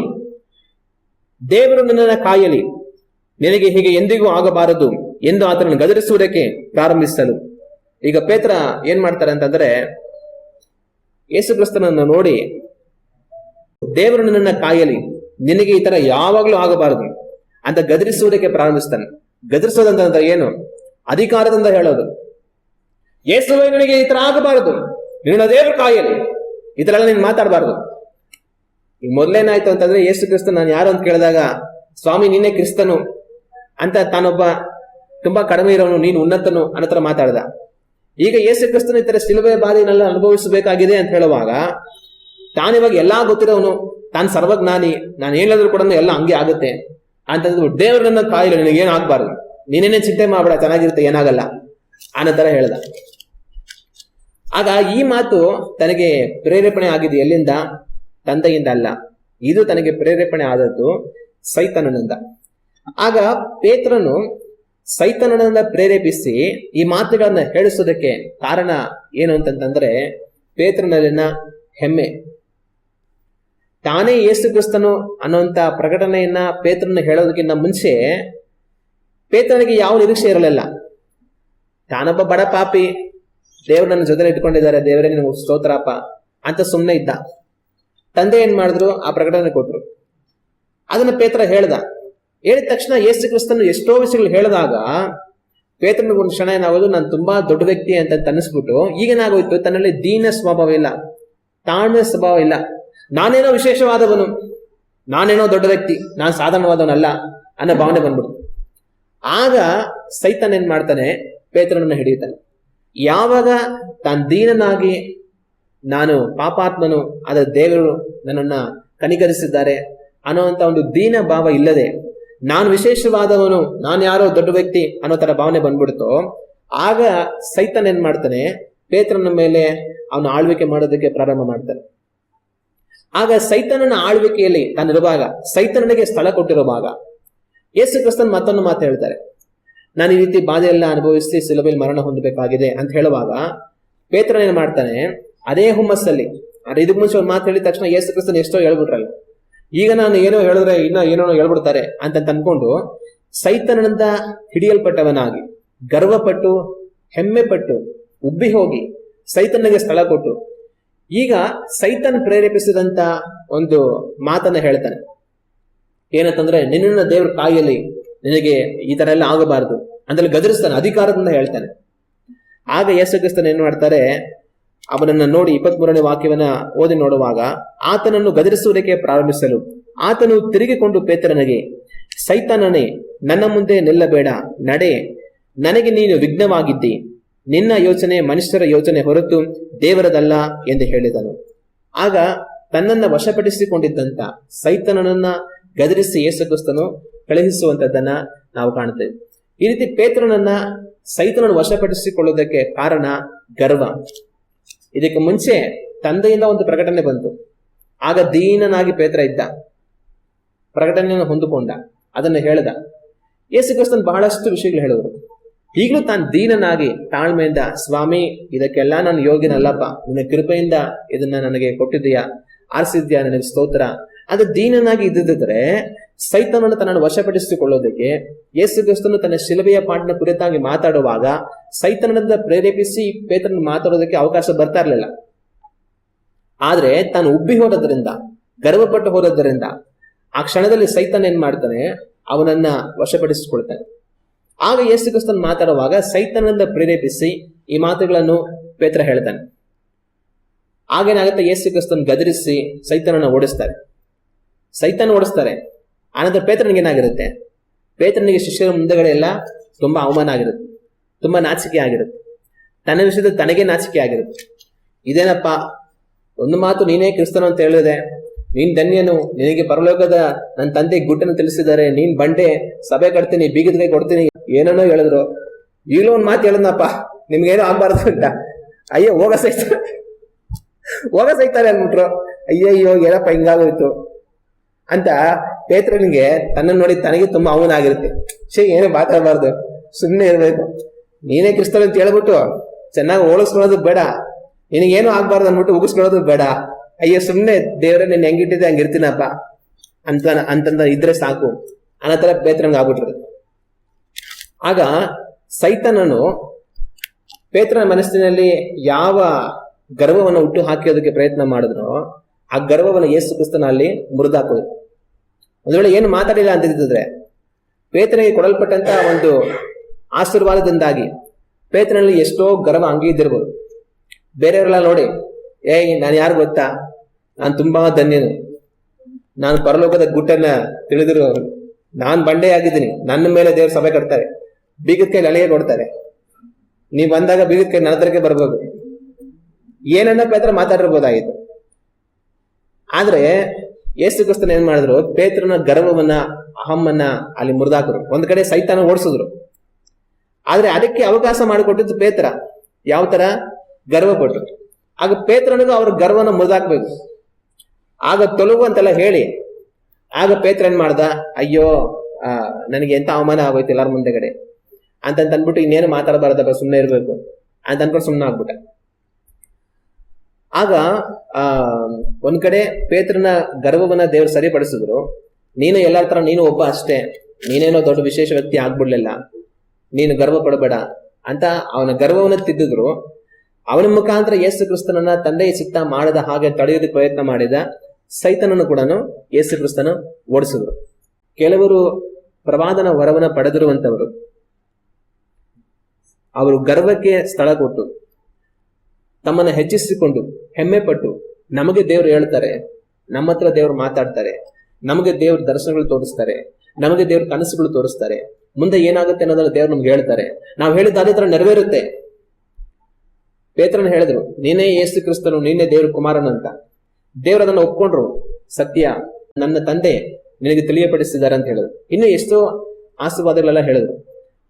ದೇವರು ನನ್ನನ್ನು ಕಾಯಲಿ. ನಿನಗೆ ಹೀಗೆ ಎಂದಿಗೂ ಆಗಬಾರದು ಎಂದು ಆತನನ್ನು ಗದರಿಸುವುದಕ್ಕೆ ಪ್ರಾರಂಭಿಸಲು. ಈಗ ಪೇತ್ರ ಏನ್ ಮಾಡ್ತಾರೆ ಅಂತಂದ್ರೆ, ಯೇಸುಕ್ರಿಸ್ತನನ್ನು ನೋಡಿ, ದೇವರು ನನ್ನನ್ನು ಕಾಯಲಿ. ನಿನಗೆ ಈ ತರ ಯಾವಾಗ್ಲೂ ಆಗಬಾರದು ಅಂತ ಗದರಿಸುವುದಕ್ಕೆ ಪ್ರಾರಂಭಿಸ್ತಾನೆ. ಗದರಿಸೋದಂತ ಏನು? ಅಧಿಕಾರದಿಂದ ಹೇಳೋದು. ಯೇಸುವೆ, ನಿನಗೆ ಈ ತರ ಆಗಬಾರದು. ನಿನ್ನ ದೇವರು ಕಾಯಲಿ. ಈ ತರ ಎಲ್ಲ ನೀನು ಮಾತಾಡಬಾರದು. ಈಗ ಮೊದ್ಲೇನಾಯ್ತು ಅಂತಂದ್ರೆ ಯೇಸು ಕ್ರಿಸ್ತ ನಾನು ಯಾರು ಅಂತ ಕೇಳಿದಾಗ, ಸ್ವಾಮಿ, ನಿನ್ನೆ ಕ್ರಿಸ್ತನು ಅಂತ ತಾನೊಬ್ಬ ತುಂಬಾ ಕಡಿಮೆ ಇರೋನು, ನೀನು ಉನ್ನತನು ಅನ್ನತ್ರ ತರ ಮಾತಾಡ್ದ. ಈಗ ಯೇಸು ಕ್ರಿಸ್ತನ ಈ ತರ ಸಿಲುಬೆ ಅನುಭವಿಸಬೇಕಾಗಿದೆ ಅಂತ ಹೇಳುವಾಗ ತಾನಿವಾಗ ಎಲ್ಲಾ ಗೊತ್ತಿರೋನು, ತಾನು ಸರ್ವಜ್ಞಾನಿ, ನಾನು ಹೇಳಿದ್ರು ಕೂಡ ಎಲ್ಲ ಹಂಗೆ ಆಗುತ್ತೆ ಅಂತಂದ್ರು ದೇವರನ್ನ ಕಾಯಿಲ್ಲ ನಿನಗೇನು ಆಗ್ಬಾರ್ದು? ನೀನೇನೇ ಚಿಂತೆ ಮಾಡ್ಬೇಡ, ಚೆನ್ನಾಗಿರುತ್ತೆ, ಏನಾಗಲ್ಲ ಅನ್ನೋ ತರ ಹೇಳ್ದ. ಆಗ ಈ ಮಾತು ತನಗೆ ಪ್ರೇರೇಪಣೆ ಆಗಿದೆ ಎಲ್ಲಿಂದ? ತಂದೆಯಿಂದ ಅಲ್ಲ ಇದು ತನಗೆ ಪ್ರೇರೇಪಣೆ ಆದದ್ದು ಸೈತನನಿಂದ. ಆಗ ಪೇತ್ರನು ಸೈತನನಿಂದ ಪ್ರೇರೇಪಿಸಿ ಈ ಮಾತುಗಳನ್ನ ಹೇಳಿಸೋದಕ್ಕೆ ಕಾರಣ ಏನು ಅಂತಂತಂದ್ರೆ ಪೇತ್ರನಲ್ಲಿನ ಹೆಮ್ಮೆ. ತಾನೇ ಯೇಸು ಕ್ರಿಸ್ತನು ಅನ್ನುವಂತ ಪ್ರಕಟಣೆಯನ್ನ ಪೇತ್ರನ ಹೇಳೋದಕ್ಕಿಂತ ಮುಂಚೆ ಪೇತ್ರನಿಗೆ ಯಾವ ನಿರೀಕ್ಷೆ ಇರಲಿಲ್ಲ. ತಾನೊಬ್ಬ ಬಡ ಪಾಪಿ. ದೇವರು ನನ್ನ ಜೊತೆ ಇಟ್ಕೊಂಡಿದ್ದಾರೆ ದೇವರೇ ನಿನಗೆ ಸ್ತೋತ್ರಪ್ಪ ಅಂತ ಸುಮ್ಮನೆ ಇದ್ದ. ತಂದೆ ಏನ್ ಮಾಡಿದ್ರು? ಆ ಪ್ರಕಟಣೆ ಕೊಟ್ರು. ಅದನ್ನ ಪೇತ್ರ ಹೇಳ್ದ. ಹೇಳಿದ ತಕ್ಷಣ ಯೇಸು ಕ್ರಿಸ್ತನು ಎಷ್ಟೋ ವಿಷಯಗಳು ಹೇಳಿದಾಗ ಪೇತ್ರನಿಗೆ ಒಂದು ಕ್ಷಣ ಏನಾಗೋದು, ನಾನು ತುಂಬಾ ದೊಡ್ಡ ವ್ಯಕ್ತಿ ಅಂತ ತನ್ನಿಸ್ಬಿಟ್ಟು ಈಗೇನಾಗೋಯ್ತು? ತನ್ನಲ್ಲಿ ದೀನ ಸ್ವಭಾವ ಇಲ್ಲ. ತಾಳ್ಮೆ ಸ್ವಭಾವ ಇಲ್ಲ. ನಾನೇನೋ ವಿಶೇಷವಾದವನು. ನಾನೇನೋ ದೊಡ್ಡ ವ್ಯಕ್ತಿ. ನಾನು ಸಾಧಾರಣವಾದವನಲ್ಲ ಅನ್ನೋ ಭಾವನೆ ಬಂದ್ಬಿಡ್ತು. ಆಗ ಸೈತನ್ ಏನ್ ಮಾಡ್ತಾನೆ? ಪೇತ್ರನನ್ನ ಹಿಡಿಯುತ್ತಾನೆ. ಯಾವಾಗ ತಾನು ದೀನನಾಗಿ ನಾನು ಪಾಪಾತ್ಮನು, ಆದ ದೇವರು ನನ್ನನ್ನ ಕನಿಕರಿಸಿದ್ದಾರೆ. ಅನ್ನೋವಂಥ ಒಂದು ದೀನ ಭಾವ ಇಲ್ಲದೆ, ನಾನು ವಿಶೇಷವಾದವನು, ನಾನು ಯಾರೋ ದೊಡ್ಡ ವ್ಯಕ್ತಿ ಅನ್ನೋ ತರ ಭಾವನೆ ಬಂದ್ಬಿಡ್ತೋ. ಆಗ ಸೈತನ್ ಏನ್ ಮಾಡ್ತಾನೆ, ಪೇತ್ರನ ಮೇಲೆ ಅವನ ಆಳ್ವಿಕೆ ಮಾಡೋದಕ್ಕೆ ಪ್ರಾರಂಭ ಮಾಡ್ತಾನೆ. ಆಗ ಸೈತನನ ಆಳ್ವಿಕೆಯಲ್ಲಿ ತಾನಿರುವಾಗ ಸೈತನನಿಗೆ ಸ್ಥಳ ಕೊಟ್ಟಿರುವಾಗ ಯೇಸು ಕ್ರಿಸ್ತನ್ ಮತ್ತೊಂದು ಮಾತು ಹೇಳ್ತಾರೆ. ನಾನು ಈ ರೀತಿ ಬಾಧೆಯೆಲ್ಲ ಅನುಭವಿಸಿ ಸುಲಭದಲ್ಲಿ ಮರಣ ಹೊಂದಬೇಕಾಗಿದೆ ಅಂತ ಹೇಳುವಾಗ, ಪೇತ್ರನ ಏನ್ ಮಾಡ್ತಾನೆ ಅದೇ ಹುಮ್ಮಸ್ಸಲ್ಲಿ. ಅದೇ ಇದಕ್ಕೆ ಮುಂಚೆ ಒಂದು ಮಾತು ಹೇಳಿದ ತಕ್ಷಣ ಯೇಸು ಕ್ರಿಸ್ತನ್ ಎಷ್ಟೋ ಹೇಳ್ಬಿಟ್ರಲ್ಲ. ಈಗ ನಾನು ಏನೋ ಹೇಳಿದ್ರೆ ಇನ್ನ ಏನೋ ಹೇಳ್ಬಿಡ್ತಾರೆ ಅಂತ ಅನ್ಕೊಂಡು ಸೈತನದಿಂದ ಹಿಡಿಯಲ್ಪಟ್ಟವನಾಗಿ, ಗರ್ವಪಟ್ಟು ಹೆಮ್ಮೆ ಪಟ್ಟು ಉಬ್ಬಿ ಹೋಗಿ ಸೈತನಿಗೆ ಸ್ಥಳ ಕೊಟ್ಟು, ಈಗ ಸೈತನ್ ಪ್ರೇರೇಪಿಸಿದಂತ ಒಂದು ಮಾತನ್ನ ಹೇಳ್ತಾನೆ. ಏನಂತಂದ್ರೆ, ನಿನ್ನ ದೇವ್ರ ಕಾಯಲ್ಲಿ ನಿನಗೆ ಈ ತರ ಎಲ್ಲ ಆಗಬಾರದು. ಅಂದ್ರೆ ಗದರಿಸ್ತಾನೆ, ಅಧಿಕಾರದಿಂದ ಹೇಳ್ತಾನೆ. ಆಗ ಯೇಸು ಕ್ರಿಸ್ತನ್ ಏನ್ ಮಾಡ್ತಾರೆ ಅವನನ್ನ ನೋಡಿ ಇಪ್ಪತ್ತ್ ಮೂರನೇ ವಾಕ್ಯವನ್ನ ಓದಿ ನೋಡುವಾಗ ಆತನನ್ನು ಗದರಿಸುವುದಕ್ಕೆ ಪ್ರಾರಂಭಿಸಲು ಆತನು ತಿರುಗಿಕೊಂಡು ಪೇತ್ರನಿಗೆ, ಸೈತಾನನೇ, ನನ್ನ ಮುಂದೆ ನಿಲ್ಲಬೇಡ. ನಡೆ. ನನಗೆ ನೀನು ವಿಘ್ನವಾಗಿದ್ದಿ. ನಿನ್ನ ಯೋಚನೆ ಮನುಷ್ಯರ ಯೋಚನೆ ಹೊರತು ದೇವರದಲ್ಲ ಎಂದು ಹೇಳಿದನು. ಆಗ ತನ್ನನ್ನು ವಶಪಡಿಸಿಕೊಂಡಿದ್ದಂತ ಸೈತನನನ್ನ ಗದರಿಸಿ ಯೇಸು ಕ್ರಿಸ್ತನು ಕಳುಹಿಸುವಂತದ್ದನ್ನ ನಾವು ಕಾಣುತ್ತೇವೆ ಈ ರೀತಿ ಪೇತ್ರನನ್ನ ಸೈತನನ್ನು ವಶಪಡಿಸಿಕೊಳ್ಳುವುದಕ್ಕೆ ಕಾರಣ ಗರ್ವ. ಇದಕ್ಕೆ ಮುಂಚೆ ತಂದೆಯಿಂದ ಒಂದು ಪ್ರಕಟಣೆ ಬಂತು. ಆಗ ದೀನನಾಗಿ ಪೇತ್ರ ಇದ್ದ. ಪ್ರಕಟಣೆಯನ್ನು ಹೊಂದಿಕೊಂಡ. ಅದನ್ನು ಹೇಳ್ದ. ಯೇಸು ಕ್ರಿಸ್ತನ್ ಬಹಳಷ್ಟು ವಿಷಯಗಳು ಹೇಳುವರು. ಈಗಲೂ ತಾನು ದೀನನಾಗಿ ತಾಳ್ಮೆಯಿಂದ, ಸ್ವಾಮಿ, ಇದಕ್ಕೆಲ್ಲ ನಾನು ಯೋಗ್ಯನಲ್ಲಪ್ಪ, ನಿನ್ನ ಕೃಪೆಯಿಂದ ಇದನ್ನ ನನಗೆ ಕೊಟ್ಟಿದ್ದೀಯಾ ಆರಿಸಿದ್ಯಾ ನನಗೆ ಸ್ತೋತ್ರ. ಅದು ದೀನನಾಗಿ ಇದ್ದಿದ್ರೆ ಸೈತನನ್ನು ತನ್ನನ್ನು ವಶಪಡಿಸಿಕೊಳ್ಳೋದಕ್ಕೆ ಯೇಸು ಕ್ರಿಸ್ತನು ತನ್ನ ಶಿಲುಬೆಯ ಪಾಠನ ಕುರಿತಾಗಿ ಮಾತಾಡುವಾಗ ಸೈತನದಿಂದ ಪ್ರೇರೇಪಿಸಿ ಪೇತ್ರನ ಮಾತಾಡೋದಕ್ಕೆ ಅವಕಾಶ ಬರ್ತಾ ಇರಲಿಲ್ಲ. ಆದ್ರೆ ತಾನು ಉಬ್ಬಿ ಹೋದದ್ರಿಂದ, ಗರ್ವಪಟ್ಟು ಹೋದದ್ರಿಂದ ಆ ಕ್ಷಣದಲ್ಲಿ ಸೈತನ್ ಏನ್ ಮಾಡ್ತಾನೆ? ಅವನನ್ನ ವಶಪಡಿಸಿಕೊಳ್ತಾನೆ. ಆಗ ಯೇಸು ಕ್ರಿಸ್ತನ್ ಮಾತಾಡುವಾಗ ಸೈತನದಿಂದ ಪ್ರೇರೇಪಿಸಿ ಈ ಮಾತುಗಳನ್ನು ಪೇತ್ರ ಹೇಳ್ತಾನೆ. ಆಗೇನಾಗುತ್ತೆ ಯೇಸು ಕ್ರಿಸ್ತನ್ ಗದರಿಸಿ ಸೈತನನ್ನ ಓಡಿಸ್ತಾರೆ. ಸೈತನ್ ಓಡಿಸ್ತಾರೆ. ಆನಂತರ ಪೇತ್ರನಿಗೆ ಏನಾಗಿರುತ್ತೆ? ಪೇತ್ರನಿಗೆ ಶಿಷ್ಯರ ಮುಂದೆಗಡೆ ಎಲ್ಲ ತುಂಬಾ ಅವಮಾನ ಆಗಿರುತ್ತೆ, ತುಂಬಾ ನಾಚಿಕೆ ಆಗಿರುತ್ತೆ. ತನ್ನ ವಿಷಯದ ತನಗೆ ನಾಚಿಕೆ ಆಗಿರುತ್ತೆ. ಇದೇನಪ್ಪ? ಒಂದು ಮಾತು ನೀನೇ ಕ್ರಿಸ್ತನು ಅಂತ ಹೇಳಿದೆ. ನೀನ್ ಧನ್ಯನು, ನಿನಗೆ ಪರಲೋಕದ ನನ್ನ ತಂದೆ ಗುಟ್ಟನ್ನು ತಿಳಿಸಿದ್ದಾರೆ. ನೀನ್ ಬಂಡೆ, ಸಭೆ ಕಟ್ತೀನಿ, ಬೀಗದ ಕೈ ಕೊಡ್ತೀನಿ. ಏನೇನೋ ಹೇಳಿದ್ರು. ಈಗಲೂ ಒಂದು ಮಾತು ಹೇಳಿದ್ನಪ್ಪ ನಿಮ್ಗೇನೋ ಆಗ್ಬಾರ್ದು ಅಂತ. ಅಯ್ಯೋ, ಹೋಗ ಸೈತ. ಹೋಗ ಸಹಿತಾರೆ ಅಂದ್ಬಿಟ್ರು. ಅಯ್ಯಯ್ಯೋ, ಏನಪ್ಪ ಹಿಂಗಾಗೋಯ್ತು? ಅಂತ ಪೇತ್ರನಿಗೆ ತನ್ನ ನೋಡಿ ತನಗೆ ತುಂಬಾ ಅವಮಾನ ಆಗಿರುತ್ತೆ ಶೇ ಏನೇ ಮಾತಾಡಬಾರ್ದು. ಸುಮ್ಮನೆ ಇರಬೇಕು. ನೀನೇ ಕ್ರಿಸ್ತನ್ ಅಂತ ಹೇಳ್ಬಿಟ್ಟು ಚೆನ್ನಾಗಿ ಓಡಿಸ್ಕೊಳ್ಳೋದು ಬೇಡ. ನಿನಗೇನು ಆಗ್ಬಾರ್ದು ಅಂದ್ಬಿಟ್ಟು ಉಗಿಸ್ಕೊಳ್ಳೋದು ಬೇಡ. ಅಯ್ಯೋ ಸುಮ್ಮನೆ ದೇವ್ರೆ, ನೀನ್ ಹೆಂಗಿಟ್ಟಿದ್ದೆ ಹಂಗಿರ್ತೀನಪ್ಪ ಅಂತ ಅಂತಂದ ಇದ್ರೆ ಸಾಕು. ಅನ್ನೋ ತರ ಪೇತ್ರನ್ಗೆ ಆಗ್ಬಿಟ್ರು. ಆಗ ಸೈತನನು ಪೇತ್ರನ ಮನಸ್ಸಿನಲ್ಲಿ ಯಾವ ಗರ್ವವನ್ನು ಹುಟ್ಟು ಹಾಕಿಯೋದಕ್ಕೆ ಪ್ರಯತ್ನ ಮಾಡಿದ್ರು ಆ ಗರ್ವವನ್ನು ಯೇಸು ಕ್ರಿಸ್ತನ ಅಲ್ಲಿ ಮುರಿದಾಕೋದು ಒಂದ್ ವೇಳೆ ಏನು ಮಾತಾಡಿಲ್ಲ ಅಂತಿದ್ದರೆ ಪೇತನಿಗೆ ಕೊಡಲ್ಪಟ್ಟಂತ ಒಂದು ಆಶೀರ್ವಾದದಿಂದಾಗಿ ಪೇತ್ರನಲ್ಲಿ ಎಷ್ಟೋ ಗರ್ವ ಇದ್ದಿರ್ಬೋದು. ಬೇರೆಯವರೆಲ್ಲ ನೋಡಿ, ಏಯ್, ನಾನು ಯಾರು ಗೊತ್ತಾ? ನಾನು ತುಂಬಾ ಧನ್ಯನು. ನಾನು ಪರಲೋಕದ ಗುಟ್ಟನ್ನ ತಿಳಿದಿರೋ ನಾನು ಬಂಡೆ ಆಗಿದ್ದೀನಿ. ನನ್ನ ಮೇಲೆ ದೇವ್ರ ಸಭೆ ಕಟ್ತಾರೆ. ಬೀಗದ ಕೈ ಅಳೆಯ ಕೊಡ್ತಾರೆ. ನೀವು ಬಂದಾಗ ಬೀಗದ ಕೈ ನನ್ನ ಬರ್ಬೋದು. ಏನನ್ನ ಪೇತ್ರ ಮಾತಾಡಿರ್ಬೋದಾಗಿತ್ತು. ಆದ್ರೆ ಯೇಸು ಕ್ರಿಸ್ತನ ಏನ್ ಮಾಡಿದ್ರು? ಪೇತ್ರನ ಗರ್ವವನ್ನ, ಅಹಮ್ಮನ್ನ ಅಲ್ಲಿ ಮುರಿದಾಕರು ಒಂದ್ ಕಡೆ ಸೈತಾನ ಓಡಿಸಿದ್ರು. ಆದ್ರೆ ಅದಕ್ಕೆ ಅವಕಾಶ ಮಾಡಿಕೊಟ್ಟಿದ್ದು ಪೇತ್ರ. ಯಾವ ತರ? ಗರ್ವಪಟ್ಟು ಆಗ ಪೇತ್ರನಿಗೂ ಅವ್ರ ಗರ್ವನ ಮುರಿದಾಕ್ಬೇಕು. ಆಗ ತೊಲಗು ಅಂತೆಲ್ಲ ಹೇಳಿ, ಆಗ ಪೇತ್ರ ಏನ್ ಮಾಡ್ದ? ಅಯ್ಯೋ ನನಗೆ ಎಂತ ಅವಮಾನ ಆಗೋಯ್ತು ಎಲ್ಲಾರ ಮುಂದೆಗಡೆ ಅಂತಂತ ಅಂದ್ಬಿಟ್ಟು ಇನ್ನೇನು ಮಾತಾಡಬಾರ್ದಪ್ಪ ಸುಮ್ಮನೆ ಇರ್ಬೇಕು. ಅಂತ ಅನ್ಕೊಂಡು ಸುಮ್ಮನೆ ಆಗ್ಬಿಟ್ಟ. ಆಗ, ಆ, ಒಂದ್ ಕಡೆ ಪೇತ್ರನ ಗರ್ವವನ್ನ ದೇವ್ರು ಸರಿಪಡಿಸಿದ್ರು. ನೀನು ಎಲ್ಲರ ತರ, ನೀನು ಒಬ್ಬ ಅಷ್ಟೇ. ನೀನೇನೋ ದೊಡ್ಡ ವಿಶೇಷ ವ್ಯಕ್ತಿ ಆಗ್ಬಿಡ್ಲಿಲ್ಲ. ನೀನು ಗರ್ವ ಪಡಬೇಡ ಅಂತ ಅವನ ಗರ್ವವನ್ನ ತಿದ್ದಿದ್ರು. ಅವನ ಮುಖಾಂತರ ಯೇಸು ಕ್ರಿಸ್ತನನ್ನ ತಂದೆಯ ಚಿತ್ತ ಮಾಡದ ಹಾಗೆ ತಡೆಯೋದಕ್ಕೆ ಪ್ರಯತ್ನ ಮಾಡಿದ ಸೈತನನ್ನು ಕೂಡ ಯೇಸು ಕ್ರಿಸ್ತನ ಓಡಿಸಿದ್ರು. ಕೆಲವರು ಪ್ರವಾದನ ವರವನ್ನ ಪಡೆದಿರುವಂತವರು. ಅವರು ಗರ್ವಕ್ಕೆ ಸ್ಥಳ ಕೊಟ್ಟು ತಮ್ಮನ್ನ ಹೆಚ್ಚಿಸಿಕೊಂಡು ಹೆಮ್ಮೆ ಪಟ್ಟು ನಮಗೆ ದೇವ್ರು ಹೇಳ್ತಾರೆ, ನಮ್ಮ ಹತ್ರ ದೇವ್ರು ಮಾತಾಡ್ತಾರೆ, ನಮಗೆ ದೇವ್ರ ದರ್ಶನಗಳು ತೋರಿಸ್ತಾರೆ, ನಮಗೆ ದೇವ್ರ ಕನಸುಗಳು ತೋರಿಸ್ತಾರೆ, ಮುಂದೆ ಏನಾಗುತ್ತೆ ಅನ್ನೋದನ್ನ ದೇವ್ರು ನಮ್ಗೆ ಹೇಳ್ತಾರೆ. ನಾವು ಹೇಳಿದ ಅದೇ ತರ ನೆರವೇರುತ್ತೆ. ಪೇತ್ರನ ಹೇಳಿದ್ರು, ನೀನೇ ಯೇಸು ಕ್ರಿಸ್ತನು, ನೀನೇ ದೇವ್ರ ಕುಮಾರನು ಅಂತ. ದೇವ್ರ ಅದನ್ನ ಒಪ್ಕೊಂಡ್ರು, ಸತ್ಯ, ನನ್ನ ತಂದೆ ನಿನಗೆ ತಿಳಿಯಪಡಿಸಿದ್ದಾರೆ ಅಂತ ಹೇಳಿದ್ರು. ಇನ್ನು ಎಷ್ಟೋ ಆಶೀರ್ವಾದಗಳೆಲ್ಲ ಹೇಳಿದ್ರು.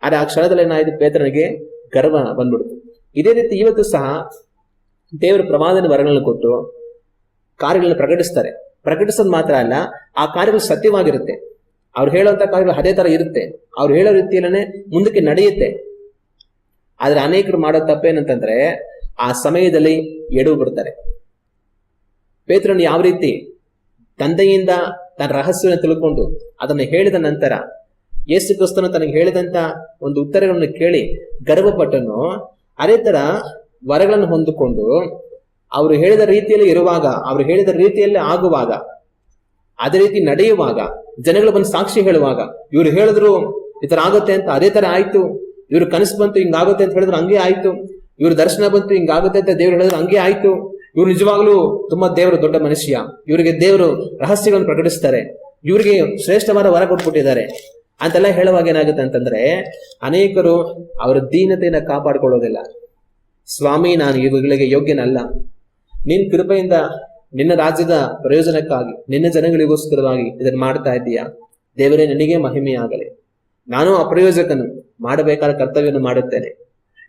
ಆದ್ರೆ ಆ ಕ್ಷಣದಲ್ಲಿ ಏನಾಯ್ತು ಪೇತ್ರನಿಗೆ ಗರ್ವ ಬಂದ್ಬಿಡ್ತು. ಇದೇ ರೀತಿ ಇವತ್ತು ಸಹ ದೇವರು ಪ್ರಮಾದನ ವರಗಳನ್ನು ಕೊಟ್ಟು ಕಾರ್ಯಗಳನ್ನು ಪ್ರಕಟಿಸ್ತಾರೆ. ಪ್ರಕಟಿಸೋದು ಮಾತ್ರ ಅಲ್ಲ, ಆ ಕಾರ್ಯಗಳು ಸತ್ಯವಾಗಿರುತ್ತೆ. ಅವ್ರು ಹೇಳುವಂಥ ಕಾರ್ಯಗಳು ಅದೇ ತರ ಇರುತ್ತೆ. ಅವ್ರು ಹೇಳೋ ರೀತಿಯಲ್ಲೇ ಮುಂದಕ್ಕೆ ನಡೆಯುತ್ತೆ. ಆದರೆ ಅನೇಕರು ಮಾಡೋ ತಪ್ಪೇನಂತಂದ್ರೆ ಆ ಸಮಯದಲ್ಲಿ ಎಡವು ಬಿಡ್ತಾರೆ. ಪೇತ್ರನು ಯಾವ ರೀತಿ ತಂದೆಯಿಂದ ತನ್ನ ರಹಸ್ಯವನ್ನು ತಿಳ್ಕೊಂಡು ಅದನ್ನು ಹೇಳಿದ ನಂತರ ಯೇಸು ಕ್ರಿಸ್ತನು ತನಗೆ ಹೇಳಿದಂತ ಒಂದು ಉತ್ತರಗಳನ್ನು ಕೇಳಿ ಗರ್ವಪಟ್ಟನು. ಅದೇ ತರ ವರಗಳನ್ನು ಹೊಂದಿಕೊಂಡು ಅವರು ಹೇಳಿದ ರೀತಿಯಲ್ಲಿ ಇರುವಾಗ, ಅವರು ಹೇಳಿದ ರೀತಿಯಲ್ಲಿ ಆಗುವಾಗ, ಅದೇ ರೀತಿ ನಡೆಯುವಾಗ, ಜನಗಳು ಬಂದು ಸಾಕ್ಷಿ ಹೇಳುವಾಗ, ಇವರು ಹೇಳಿದ್ರು ಈ ತರ ಆಗುತ್ತೆ ಅಂತ ಅದೇ ತರ ಆಯ್ತು, ಇವ್ರು ಕನಸು ಬಂತು ಹಿಂಗಾಗುತ್ತೆ ಅಂತ ಹೇಳಿದ್ರು ಹಂಗೆ ಆಯ್ತು, ಇವ್ರ ದರ್ಶನ ಬಂತು ಹಿಂಗಾಗುತ್ತೆ ಅಂತ ದೇವ್ರು ಹೇಳಿದ್ರು ಹಂಗೆ ಆಯ್ತು, ಇವ್ರು ನಿಜವಾಗ್ಲೂ ತುಂಬಾ ದೇವರು ದೊಡ್ಡ ಮನುಷ್ಯ, ಇವರಿಗೆ ದೇವರು ರಹಸ್ಯಗಳನ್ನು ಪ್ರಕಟಿಸ್ತಾರೆ, ಇವರಿಗೆ ಶ್ರೇಷ್ಠವಾದ ವರ ಕೊಟ್ಬಿಟ್ಟಿದ್ದಾರೆ, ಅಂತೆಲ್ಲ ಹೇಳುವಾಗ ಏನಾಗುತ್ತೆ ಅಂತಂದ್ರೆ ಅನೇಕರು ಅವರ ದೀನತೆಯನ್ನ ಕಾಪಾಡ್ಕೊಳ್ಳೋದಿಲ್ಲ. ಸ್ವಾಮಿ, ನಾನು ಇವುಗಳಿಗೆ ಯೋಗ್ಯನಲ್ಲ. ನಿನ್ ಕೃಪೆಯಿಂದ ನಿನ್ನ ರಾಜ್ಯದ ಪ್ರಯೋಜನಕ್ಕಾಗಿ, ನಿನ್ನ ಜನಗಳಿಗೋಸ್ಕರವಾಗಿ ಇದನ್ನು ಮಾಡ್ತಾ ಇದ್ದೀಯಾ? ದೇವರೇ, ನಿನಗೆ ಮಹಿಮೆಯಾಗಲಿ. ನಾನು ಅಪ್ರಯೋಜಕನು, ಮಾಡಬೇಕಾದ ಕರ್ತವ್ಯವನ್ನು ಮಾಡುತ್ತೇನೆ.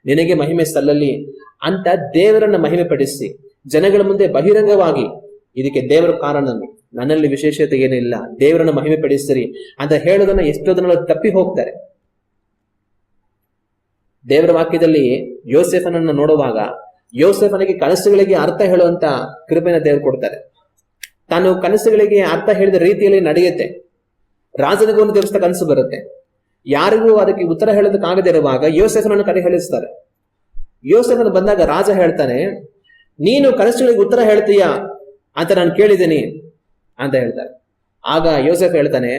ನಿನಗೆ ಮಹಿಮೆ ಸಲ್ಲಲಿ ಅಂತ ದೇವರನ್ನ ಮಹಿಮೆ ಪಡಿಸಿ ಜನಗಳ ಮುಂದೆ ಬಹಿರಂಗವಾಗಿ, ಇದಕ್ಕೆ ದೇವರ ಕಾರಣನು. ನನ್ನಲ್ಲಿ ವಿಶೇಷತೆ ಏನಿಲ್ಲ ದೇವರನ್ನ ಮಹಿಮೆ ಪಡಿಸಿರಿ ಅಂತ ಹೇಳೋದನ್ನ ಎಷ್ಟೋ ಜನ ತಪ್ಪಿ ಹೋಗ್ತಾರೆ. ದೇವರ ವಾಕ್ಯದಲ್ಲಿ ಯೋಸೆಫನನ್ನು ನೋಡುವಾಗ ಯೋಸೆಫನಿಗೆ ಕನಸುಗಳಿಗೆ ಅರ್ಥ ಹೇಳುವಂತ ಕೃಪೆಯನ್ನು ದೇವರು ಕೊಡ್ತಾರೆ. ತಾನು ಕನಸುಗಳಿಗೆ ಅರ್ಥ ಹೇಳಿದ ರೀತಿಯಲ್ಲಿ ನಡೆಯುತ್ತೆ. ರಾಜನಿಗೂ ಒಂದು ದಿವಸ ಕನಸು ಬರುತ್ತೆ. ಯಾರಿಗೂ ಅದಕ್ಕೆ ಉತ್ತರ ಹೇಳೋದಕ್ಕಾಗದೇ ಇರುವಾಗ ಯೋಸೆಫನನ್ನು ಕರೆ ಹೇಳಿಸ್ತಾರೆ. ಯೋಸೆಫನ ಬಂದಾಗ ರಾಜ ಹೇಳ್ತಾನೆ, ನೀನು ಕನಸುಗಳಿಗೆ ಉತ್ತರ ಹೇಳ್ತೀಯಾ? ಅಂತ ನಾನು ಕೇಳಿದ್ದೀನಿ ಅಂತ ಹೇಳ್ತಾರೆ. ಆಗ ಯೋಸೆಫ್ ಹೇಳ್ತಾನೆ,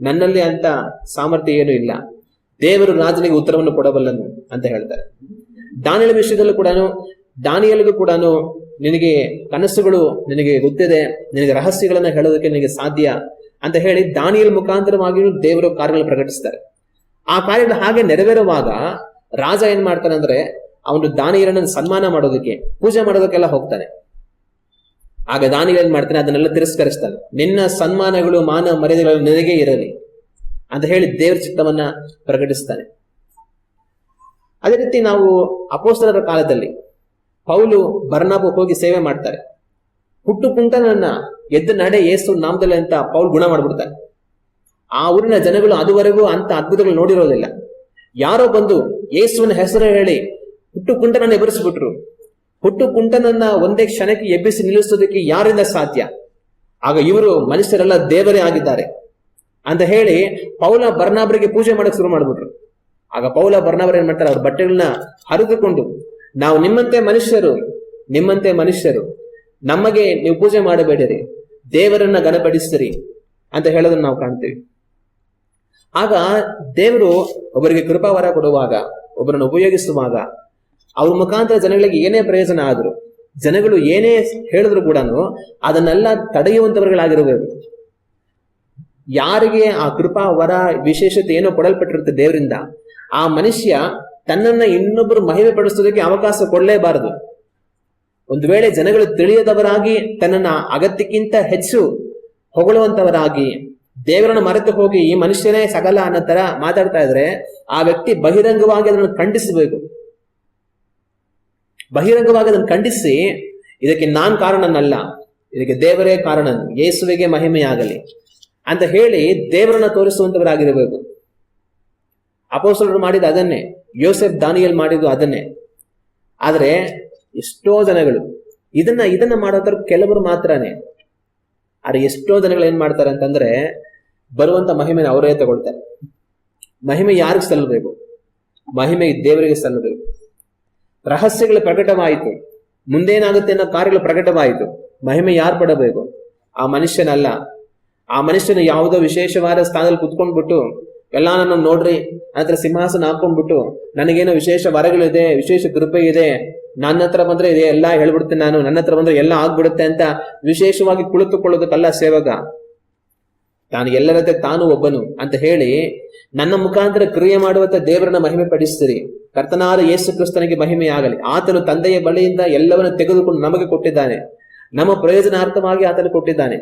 ನನ್ನಲ್ಲಿ ಅಂತ ಸಾಮರ್ಥ್ಯ ಏನು ಇಲ್ಲ. ದೇವರು ರಾಜನಿಗೆ ಉತ್ತರವನ್ನು ಕೊಡಬಲ್ಲನು ಅಂತ ಹೇಳ್ತಾರೆ. ದಾನಿಯಲ ವಿಷಯದಲ್ಲೂ ಕೂಡ ದಾನಿಯಲ್ಗೂ ಕೂಡ ನಿನಗೆ ಕನಸುಗಳು ನಿನಗೆ ಗೊತ್ತಿದೆ, ನಿನಗೆ ರಹಸ್ಯಗಳನ್ನ ಹೇಳೋದಕ್ಕೆ ನಿನಗೆ ಸಾಧ್ಯ ಅಂತ ಹೇಳಿ ದಾನಿಯಲ್ ಮುಖಾಂತರವಾಗಿಯೂ ದೇವರು ಕಾರ್ಯಗಳು ಪ್ರಕಟಿಸ್ತಾರೆ. ಆ ಕಾರ್ಯಗಳು ಹಾಗೆ ನೆರವೇರುವಾಗ ರಾಜ ಏನ್ ಮಾಡ್ತಾನೆ ಅಂದ್ರೆ ಅವನು ದಾನಿಯರನ್ನ ಸನ್ಮಾನ ಮಾಡೋದಕ್ಕೆ, ಪೂಜೆ ಮಾಡೋದಕ್ಕೆಲ್ಲ ಹೋಗ್ತಾನೆ. ಆಗ ದಾನಿಗಳೇನ್ ಏನ್ ಮಾಡ್ತಾನೆ, ಅದನ್ನೆಲ್ಲ ತಿರಸ್ಕರಿಸ್ತಾನೆ. ನಿನ್ನ ಸನ್ಮಾನಗಳು, ಮಾನ ಮರ್ಯಾದೆಗಳು ನಿನಗೆ ಇರಲಿ. ಅಂತ ಹೇಳಿ ದೇವರ ಚಿತ್ತವನ್ನ ಪ್ರಕಟಿಸ್ತಾನೆ. ಅದೇ ರೀತಿ ನಾವು ಅಪೋಸ್ತಲರ ಕಾಲದಲ್ಲಿ ಪೌಲು ಬರ್ನಾಬು ಹೋಗಿ ಸೇವೆ ಮಾಡ್ತಾರೆ. ಹುಟ್ಟು ಕುಂಟನನ್ನ ಎದ್ದು ನಡೆ ಏಸು ನಾಮದಲ್ಲಿ ಅಂತ ಪೌಲ್ ಗುಣ ಮಾಡ್ಬಿಡ್ತಾರೆ. ಆ ಊರಿನ ಜನಗಳು ಅದುವರೆಗೂ ಅಂತ ಅದ್ಭುತಗಳು ನೋಡಿರೋದಿಲ್ಲ. ಯಾರೋ ಬಂದು ಯೇಸುವಿನ ಹೆಸರು ಹೇಳಿ ಹುಟ್ಟು ಕುಂಟನನ್ನು ಎಬ್ಬರಿಸ್ಬಿಟ್ರು ಹುಟ್ಟು ಕುಂಟನನ್ನ ಒಂದೇ ಕ್ಷಣಕ್ಕೆ ಎಬ್ಬಿಸಿ ನಿಲ್ಲಿಸೋದಕ್ಕೆ ಯಾರಿಂದ ಸಾಧ್ಯ? ಆಗ ಇವರು ಮನುಷ್ಯರೆಲ್ಲ ದೇವರೇ ಆಗಿದ್ದಾರೆ. ಅಂತ ಹೇಳಿ ಪೌಲ ಬರ್ನಾಬರಿಗೆ ಪೂಜೆ ಮಾಡಕ್ ಶುರು ಮಾಡ್ಬಿಟ್ರು. ಆಗ ಪೌಲ ಬರ್ನಾಬರ್ ಏನ್ ಮಾಡ್ತಾರೆ? ಅವ್ರ ಬಟ್ಟೆಗಳನ್ನ ಹರಿದುಕೊಂಡು, ನಾವು ನಿಮ್ಮಂತೆ ಮನುಷ್ಯರು ನಿಮ್ಮಂತೆ ಮನುಷ್ಯರು, ನಮಗೆ ನೀವು ಪೂಜೆ ಮಾಡಬೇಡಿರಿ, ದೇವರನ್ನ ಗಣಪಡಿಸಿರಿ ಅಂತ ಹೇಳೋದನ್ನ ನಾವು ಕಾಣ್ತೀವಿ. ಆಗ ದೇವರು ಒಬ್ಬರಿಗೆ ಕೃಪಾವರ ಕೊಡುವಾಗ, ಒಬ್ಬರನ್ನು ಉಪಯೋಗಿಸುವಾಗ, ಅವ್ರ ಮುಖಾಂತರ ಜನಗಳಿಗೆ ಏನೇ ಪ್ರಯೋಜನ ಆದ್ರು, ಜನಗಳು ಏನೇ ಹೇಳಿದ್ರು ಕೂಡ ಅದನ್ನೆಲ್ಲ ತಡೆಯುವಂತವರುಗಳಾಗಿರಬೇಕು. ಯಾರಿಗೆ ಆ ಕೃಪಾ, ವರ, ವಿಶೇಷತೆ ಏನೋ ಕೊಡಲ್ಪಟ್ಟಿರುತ್ತೆ ದೇವರಿಂದ, ಆ ಮನುಷ್ಯ ತನ್ನನ್ನ ಇನ್ನೊಬ್ಬರು ಮಹಿಮೆ ಪಡಿಸೋದಕ್ಕೆ ಅವಕಾಶ ಕೊಡಲೇಬಾರದು. ಒಂದು ವೇಳೆ ಜನಗಳು ತಿಳಿಯದವರಾಗಿ, ತನ್ನನ್ನ ಅಗತ್ಯಕ್ಕಿಂತ ಹೆಚ್ಚು ಹೊಗಳುವಂತವರಾಗಿ, ದೇವರನ್ನು ಮರೆತು ಹೋಗಿ ಈ ಮನುಷ್ಯನೇ ಸಗಲ ಅನ್ನೋ ತರ ಮಾತಾಡ್ತಾ ಇದ್ರೆ, ಆ ವ್ಯಕ್ತಿ ಬಹಿರಂಗವಾಗಿ ಅದನ್ನು ಖಂಡಿಸಬೇಕು. ಬಹಿರಂಗವಾಗಿ ಅದನ್ನು ಖಂಡಿಸಿ, ಇದಕ್ಕೆ ನಾನ್ ಕಾರಣನಲ್ಲ, ಇದಕ್ಕೆ ದೇವರೇ ಕಾರಣ ಯೇಸುವಿಗೆ ಮಹಿಮೆಯಾಗಲಿ. ಅಂತ ಹೇಳಿ ದೇವರನ್ನ ತೋರಿಸುವಂತವರಾಗಿರಬೇಕು. ಅಪೋಸಲರು ಮಾಡಿದ ಅದನ್ನೇ, ಯೋಸೆಫ್ ದಾನಿಯಲ್ ಮಾಡಿದ್ದು ಅದನ್ನೇ. ಆದರೆ ಎಷ್ಟೋ ಜನಗಳು ಇದನ್ನ ಇದನ್ನ ಮಾಡೋದ್ರ ಕೆಲವರು ಮಾತ್ರನೇ. ಆದ್ರೆ ಎಷ್ಟೋ ಜನಗಳು ಏನ್ ಮಾಡ್ತಾರೆ ಅಂತಂದ್ರೆ ಬರುವಂತ ಮಹಿಮೆನ ಅವರೇ ತಗೊಳ್ತಾರೆ. ಮಹಿಮೆ ಯಾರಿಗೆ ಸಲ್ಲಬೇಕು? ಮಹಿಮೆ ದೇವರಿಗೆ ಸಲ್ಲಬೇಕು. ರಹಸ್ಯಗಳು ಪ್ರಕಟವಾಯಿತು. ಮುಂದೇನಾಗುತ್ತೆ ಅನ್ನೋ ಕಾರ್ಯಗಳು ಪ್ರಕಟವಾಯಿತು. ಮಹಿಮೆ ಯಾರು ಪಡಬೇಕು? ಆ ಮನುಷ್ಯನಲ್ಲ. ಆ ಮನುಷ್ಯನ ಯಾವುದೋ ವಿಶೇಷವಾದ ಸ್ಥಾನದಲ್ಲಿ ಕುತ್ಕೊಂಡ್ಬಿಟ್ಟು, ಎಲ್ಲ ನನ್ನ ನೋಡ್ರಿ ನಂತರ ಸಿಂಹಾಸನ ಹಾಕೊಂಡ್ಬಿಟ್ಟು ನನಗೇನೋ ವಿಶೇಷ ವರಗಳಿದೆ, ವಿಶೇಷ ಕೃಪೆ ಇದೆ, ನನ್ನ ಹತ್ರ ಬಂದ್ರೆ ಇದೆ, ಎಲ್ಲ ಹೇಳ್ಬಿಡ್ತೇನೆ ನಾನು, ನನ್ನ ಹತ್ರ ಬಂದ್ರೆ ಎಲ್ಲ ಆಗ್ಬಿಡುತ್ತೆ ಅಂತ ವಿಶೇಷವಾಗಿ ಕುಳಿತುಕೊಳ್ಳೋದಕ್ಕಲ್ಲ ಸೇವಕ. ತಾನು ಎಲ್ಲರಂತೆ ತಾನು ಒಬ್ಬನು ಅಂತ ಹೇಳಿ, ನನ್ನ ಮುಖಾಂತರ ಕ್ರಿಯೆ ಮಾಡುವಂತ ದೇವರನ್ನ ಮಹಿಮೆ ಪಡಿಸ್ತೀರಿ ಕರ್ತನಾದ ಯೇಸು ಕ್ರಿಸ್ತನಿಗೆ ಮಹಿಮೆ ಆಗಲಿ ಆತನು ತಂದೆಯ ಬಳಿಯಿಂದ ಎಲ್ಲವನ್ನು ತೆಗೆದುಕೊಂಡು ನಮಗೆ ಕೊಟ್ಟಿದ್ದಾನೆ. ನಮ್ಮ ಪ್ರಯೋಜನಾರ್ಥವಾಗಿ ಆತನು ಕೊಟ್ಟಿದ್ದಾನೆ.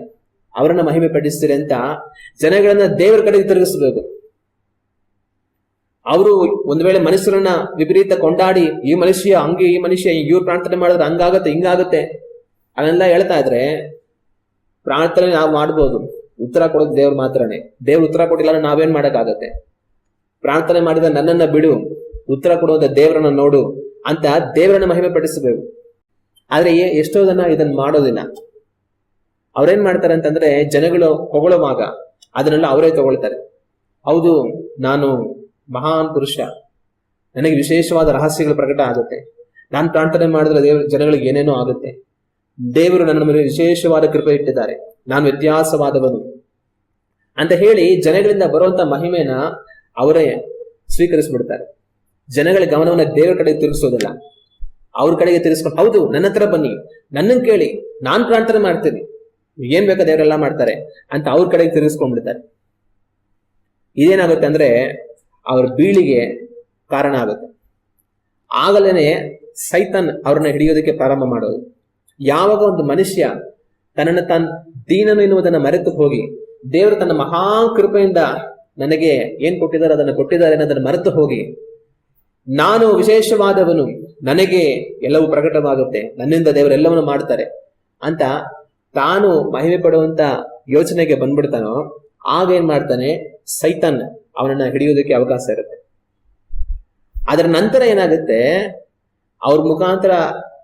ಅವರನ್ನ ಮಹಿಮೆ ಪಡಿಸ್ತೀರಿ ಅಂತ ಜನಗಳನ್ನ ದೇವರ ಕಡೆಗೆ ತಿರುಗಿಸ್ಬೇಕು. ಅವರು ಒಂದು ವೇಳೆ ಮನುಷ್ಯರನ್ನ ವಿಪರೀತ ಕೊಂಡಾಡಿ, ಈ ಮನುಷ್ಯ ಹಂಗೆ, ಈ ಮನುಷ್ಯ ಇವ್ರು ಪ್ರಾರ್ಥನೆ ಮಾಡಿದ್ರೆ ಹಂಗಾಗತ್ತೆ, ಹಿಂಗಾಗತ್ತೆ ಅದನ್ನೆಲ್ಲ ಹೇಳ್ತಾ ಇದ್ರೆ ಪ್ರಾರ್ಥನೆ ನಾವು ಮಾಡ್ಬೋದು. ಉತ್ತರ ಕೊಡೋದು ದೇವ್ರ ಮಾತ್ರನೇ. ದೇವ್ರ ಉತ್ತರ ಕೊಟ್ಟಿಲ್ಲ ಅಂದ್ರೆ ನಾವೇನ್ ಮಾಡಕ್ಕಾಗತ್ತೆ? ಪ್ರಾರ್ಥನೆ ಮಾಡಿದ ನನ್ನನ್ನ ಬಿಡು, ಉತ್ತರ ಕೊಡುವಂತ ದೇವರನ್ನ ನೋಡು ಅಂತ ದೇವರನ್ನ ಮಹಿಮೆ ಪಡಿಸಬೇಕು. ಆದ್ರೆ ಎಷ್ಟೋ ಜನ ಇದನ್ನ ಮಾಡೋದಿಲ್ಲ. ಅವ್ರೇನ್ ಮಾಡ್ತಾರೆ ಅಂತಂದ್ರೆ ಜನಗಳು ಹೊಗಳುವಾಗ ಅದನ್ನೆಲ್ಲ ಅವರೇ ತಗೊಳ್ತಾರೆ. ಹೌದು, ನಾನು ಮಹಾನ್ ಪುರುಷ. ನನಗೆ ವಿಶೇಷವಾದ ರಹಸ್ಯಗಳು ಪ್ರಕಟ ಆಗುತ್ತೆ. ನಾನು ಪ್ರಾರ್ಥನೆ ಮಾಡಿದ್ರೆ ದೇವರು ಜನಗಳಿಗೆ ಏನೇನೋ ಆಗುತ್ತೆ. ದೇವರು ನನ್ನ ಮೇಲೆ ವಿಶೇಷವಾದ ಕೃಪೆ ಇಟ್ಟಿದ್ದಾರೆ. ನಾನು ವ್ಯತ್ಯಾಸವಾದವನು. ಅಂತ ಹೇಳಿ ಜನಗಳಿಂದ ಬರುವಂತ ಮಹಿಮೆಯನ್ನ ಅವರೇ ಸ್ವೀಕರಿಸ್ಬಿಡ್ತಾರೆ. ಜನಗಳ ಗಮನವನ್ನ ದೇವರ ಕಡೆಗೆ ತಿರುಗಿಸೋದಿಲ್ಲ. ಅವ್ರ ಕಡೆಗೆ ತಿರುಗಿಸ್ಕೊಂಡು, ಹೌದು, ನನ್ನ ಹತ್ರ ಬನ್ನಿ. ನನ್ನನ್ನು ಕೇಳಿ. ನಾನು ಪ್ರಾರ್ಥನೆ ಮಾಡ್ತೀನಿ. ಏನ್ ಬೇಕೋ ದೇವರೆಲ್ಲ ಮಾಡ್ತಾರೆ ಅಂತ ಅವ್ರ ಕಡೆಗೆ ತಿರುಗಿಸ್ಕೊಂಡ್ಬಿಡ್ತಾರೆ. ಇದೇನಾಗುತ್ತೆ ಅಂದ್ರೆ ಅವ್ರ ಬೀಳಿಗೆ ಕಾರಣ ಆಗುತ್ತೆ. ಆಗಲೇನೆ ಸೈತನ್ ಅವ್ರನ್ನ ಹಿಡಿಯೋದಕ್ಕೆ ಪ್ರಾರಂಭ ಮಾಡೋದು. ಯಾವಾಗ ಒಂದು ಮನುಷ್ಯ ತನ್ನನ್ನು ತಾನು ದೀನನು ಎನ್ನುವುದನ್ನು ಮರೆತು ಹೋಗಿ ದೇವರು ತನ್ನ ಮಹಾ ಕೃಪೆಯಿಂದ ನನಗೆ ಏನ್ ಕೊಟ್ಟಿದ್ದಾರೆ ಅದನ್ನು ಕೊಟ್ಟಿದ್ದಾರೆ ಅನ್ನೋದನ್ನು ಮರೆತು ಹೋಗಿ ನಾನು ವಿಶೇಷವಾದವನು ನನಗೆ ಎಲ್ಲವೂ ಪ್ರಕಟವಾಗುತ್ತೆ. ನನ್ನಿಂದ ದೇವರು ಎಲ್ಲವನ್ನು ಮಾಡ್ತಾರೆ ಅಂತ ತಾನು ಮಹಿಮೆ ಪಡುವಂತ ಯೋಚನೆಗೆ ಬಂದ್ಬಿಡ್ತಾನೋ, ಆಗ ಏನ್ ಮಾಡ್ತಾನೆ? ಸೈತನ್ ಅವನನ್ನ ಹಿಡಿಯೋದಕ್ಕೆ ಅವಕಾಶ ಇರುತ್ತೆ. ಅದರ ನಂತರ ಏನಾಗುತ್ತೆ? ಅವ್ರ ಮುಖಾಂತರ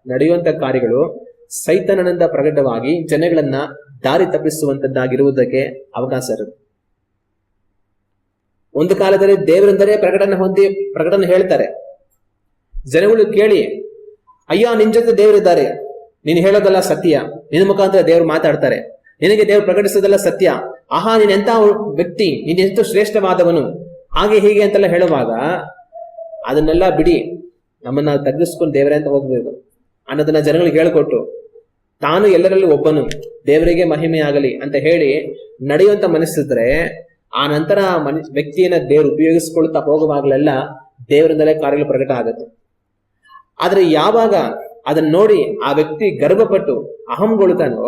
ನಡೆಯುವಂತ ಕಾರ್ಯಗಳು ಸೈತನನಿಂದ ಪ್ರಕಟವಾಗಿ ಜನಗಳನ್ನ ದಾರಿ ತಪ್ಪಿಸುವಂತದ್ದಾಗಿರುವುದಕ್ಕೆ ಅವಕಾಶ ಇರುತ್ತೆ. ಒಂದು ಕಾಲದಲ್ಲಿ ದೇವರೆಂದರೆ ಪ್ರಕಟನೆ ಹೊಂದಿ ಪ್ರಕಟನೆ ಹೇಳ್ತಾರೆ. ಜನಗಳು ಕೇಳಿ, ಅಯ್ಯ, ನಿನ್ ದೇವರಿದ್ದಾರೆ. ನೀನು ಹೇಳೋದಲ್ಲ ಸತ್ಯ. ನಿನ್ನ ಮುಖಾಂತರ ದೇವರು ಮಾತಾಡ್ತಾರೆ. ನಿನಗೆ ದೇವರು ಪ್ರಕಟಿಸೋದಲ್ಲ ಸತ್ಯ. ಆಹಾ, ನೀನ್ ಎಂತ ವ್ಯಕ್ತಿ? ನೀನ್ ಎಷ್ಟು ಶ್ರೇಷ್ಠವಾದವನು? ಹಾಗೆ ಹೀಗೆ ಅಂತೆಲ್ಲ ಹೇಳುವಾಗ ಅದನ್ನೆಲ್ಲ ಬಿಡಿ. ನಮ್ಮನ್ನ ತಗ್ಗಿಸ್ಕೊಂಡು ದೇವರೇ ಅಂತ ಹೋಗ್ಬೇಕು. ಅನ್ನೋದನ್ನ ಜನಗಳಿಗೆ ಹೇಳಿಕೊಟ್ಟು ತಾನು ಎಲ್ಲರಲ್ಲಿ ಒಬ್ಬನು. ದೇವರಿಗೆ ಮಹಿಮೆಯಾಗಲಿ ಅಂತ ಹೇಳಿ ನಡೆಯುವಂತ ಮನಸ್ಸಿದ್ರೆ ಆ ನಂತರ ಮನ್, ವ್ಯಕ್ತಿಯನ್ನ ದೇವರು ಉಪಯೋಗಿಸ್ಕೊಳ್ತಾ ಹೋಗುವಾಗಲೆಲ್ಲ ದೇವರಿಂದಲೇ ಕಾರ್ಯಗಳು ಪ್ರಕಟ ಆಗುತ್ತೆ ಆದ್ರೆ ಯಾವಾಗ ಅದನ್ನ ನೋಡಿ ಆ ವ್ಯಕ್ತಿ ಗರ್ವಪಟ್ಟು ಅಹಂಗೊಳ್ತಾನೋ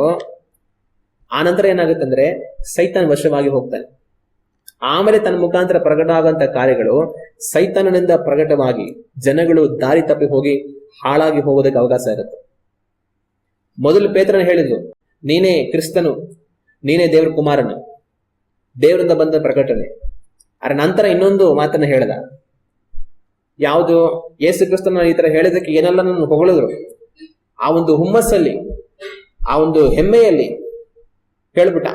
ಆ ನಂತರ ಏನಾಗುತ್ತಂದ್ರೆ ಸೈತಾನ್ ವಶವಾಗಿ ಹೋಗ್ತಾನೆ. ಆಮೇಲೆ ತನ್ನ ಮುಖಾಂತರ ಪ್ರಕಟ ಆಗುವಂತ ಕಾರ್ಯಗಳು ಸೈತಾನನಿಂದ ಪ್ರಕಟವಾಗಿ ಜನಗಳು ದಾರಿ ತಪ್ಪಿ ಹೋಗಿ ಹಾಳಾಗಿ ಹೋಗೋದಕ್ಕೆ ಅವಕಾಶ ಇರುತ್ತೆ. ಮೊದಲು ಪೇತ್ರನ ಹೇಳಿದ್ರು ನೀನೇ ಕ್ರಿಸ್ತನು, ನೀನೇ ದೇವ್ರ ಕುಮಾರನು, ದೇವರಿಂದ ಬಂದ ಪ್ರಕಟಣೆ ಅರ ನಂತರ ಇನ್ನೊಂದು ಮಾತನ್ನ ಹೇಳ್ದ ಯಾವುದು ಯೇಸು ಕ್ರಿಸ್ತನ ಈ ತರ ಹೇಳಿದಕ್ಕೆ ಏನೆಲ್ಲ ನನ್ನ ಹೊಗಳಿದ್ರು. ಆ ಒಂದು ಹುಮ್ಮಸ್ಸಲ್ಲಿ, ಆ ಒಂದು ಹೆಮ್ಮೆಯಲ್ಲಿ ಹೇಳ್ಬಿಟ್ಟ.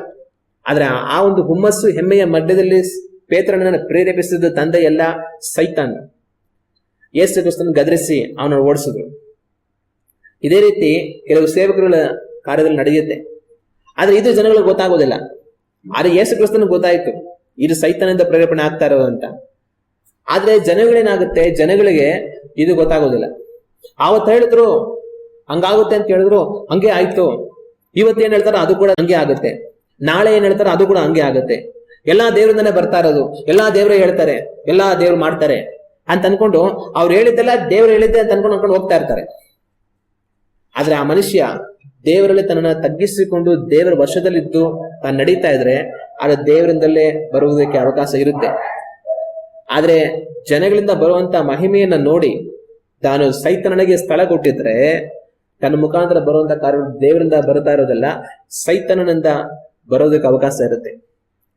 ಆದ್ರೆ ಆ ಒಂದು ಹುಮ್ಮಸ್ಸು ಹೆಮ್ಮೆಯ ಮಧ್ಯದಲ್ಲಿ ಪೇತ್ರನನ್ನ ಪ್ರೇರೇಪಿಸಿದ ತಂದೆ ಎಲ್ಲ ಸೈತಾನ. ಯೇಸು ಕ್ರಿಸ್ತನ ಗದರಿಸಿ ಅವನನ್ನು ಓಡಿಸಿದ್ರು. ಇದೇ ರೀತಿ ಕೆಲವು ಸೇವಕರುಗಳ ಕಾರ್ಯದಲ್ಲಿ ನಡೆಯುತ್ತೆ. ಆದ್ರೆ ಇದು ಜನಗಳಿಗೆ ಗೊತ್ತಾಗೋದಿಲ್ಲ. ಆದ್ರೆ ಯೇಸು ಕ್ರಿಸ್ತನ ಗೊತ್ತಾಯ್ತು, ಇದು ಸೈತಾನದಿಂದ ಪ್ರೇರೇಪಣೆ ಆಗ್ತಾ ಇರೋದು ಅಂತ. ಆದ್ರೆ ಜನಗಳೇನಾಗುತ್ತೆ? ಜನಗಳಿಗೆ ಇದು ಗೊತ್ತಾಗೋದಿಲ್ಲ. ಆವತ್ತು ಹೇಳಿದ್ರು, ಹಂಗಾಗುತ್ತೆ ಅಂತ ಹೇಳಿದ್ರು, ಹಂಗೆ ಆಯ್ತು. ಇವತ್ತು ಹೇಳ್ತಾರ? ಅದು ಕೂಡ ಹಂಗೆ ಆಗುತ್ತೆ. ನಾಳೆ ಏನ್ ಹೇಳ್ತಾರ? ಅದು ಕೂಡ ಹಂಗೆ ಆಗುತ್ತೆ. ಎಲ್ಲಾ ದೇವರಿಂದನೇ ಬರ್ತಾ ಇರೋದು. ಎಲ್ಲಾ ದೇವರೇ ಹೇಳ್ತಾರೆ. ಎಲ್ಲಾ ದೇವ್ರು ಮಾಡ್ತಾರೆ ಅಂತ ಅನ್ಕೊಂಡು ಅವ್ರು ಹೇಳಿದ್ದೆಲ್ಲ ದೇವ್ರು ಹೇಳಿದ್ದೆ ಅಂತ ಅನ್ಕೊಂಡು ಅನ್ಕೊಂಡು ಹೋಗ್ತಾ ಇರ್ತಾರೆ. ಆದ್ರೆ ಆ ಮನುಷ್ಯ ದೇವರಲ್ಲಿ ತನ್ನನ್ನ ತಗ್ಗಿಸಿಕೊಂಡು ದೇವರ ವರ್ಷದಲ್ಲಿದ್ದು ತಾನು ನಡೀತಾ ಇದ್ರೆ ಅದು ದೇವರಿಂದಲೇ ಬರುವುದಕ್ಕೆ ಅವಕಾಶ ಇರುತ್ತೆ. ಆದ್ರೆ ಜನಗಳಿಂದ ಬರುವಂತ ಮಹಿಮೆಯನ್ನ ನೋಡಿ ತಾನು ಸೈತನನಿಗೆ ಸ್ಥಳ ಕೊಟ್ಟಿದ್ರೆ ತನ್ನ ಮುಖಾಂತರ ಬರುವಂತ ಕಾರಣ ದೇವರಿಂದ ಬರ್ತಾ ಇರೋದಲ್ಲ, ಸೈತನನಿಂದ ಬರೋದಕ್ಕೆ ಅವಕಾಶ ಇರುತ್ತೆ.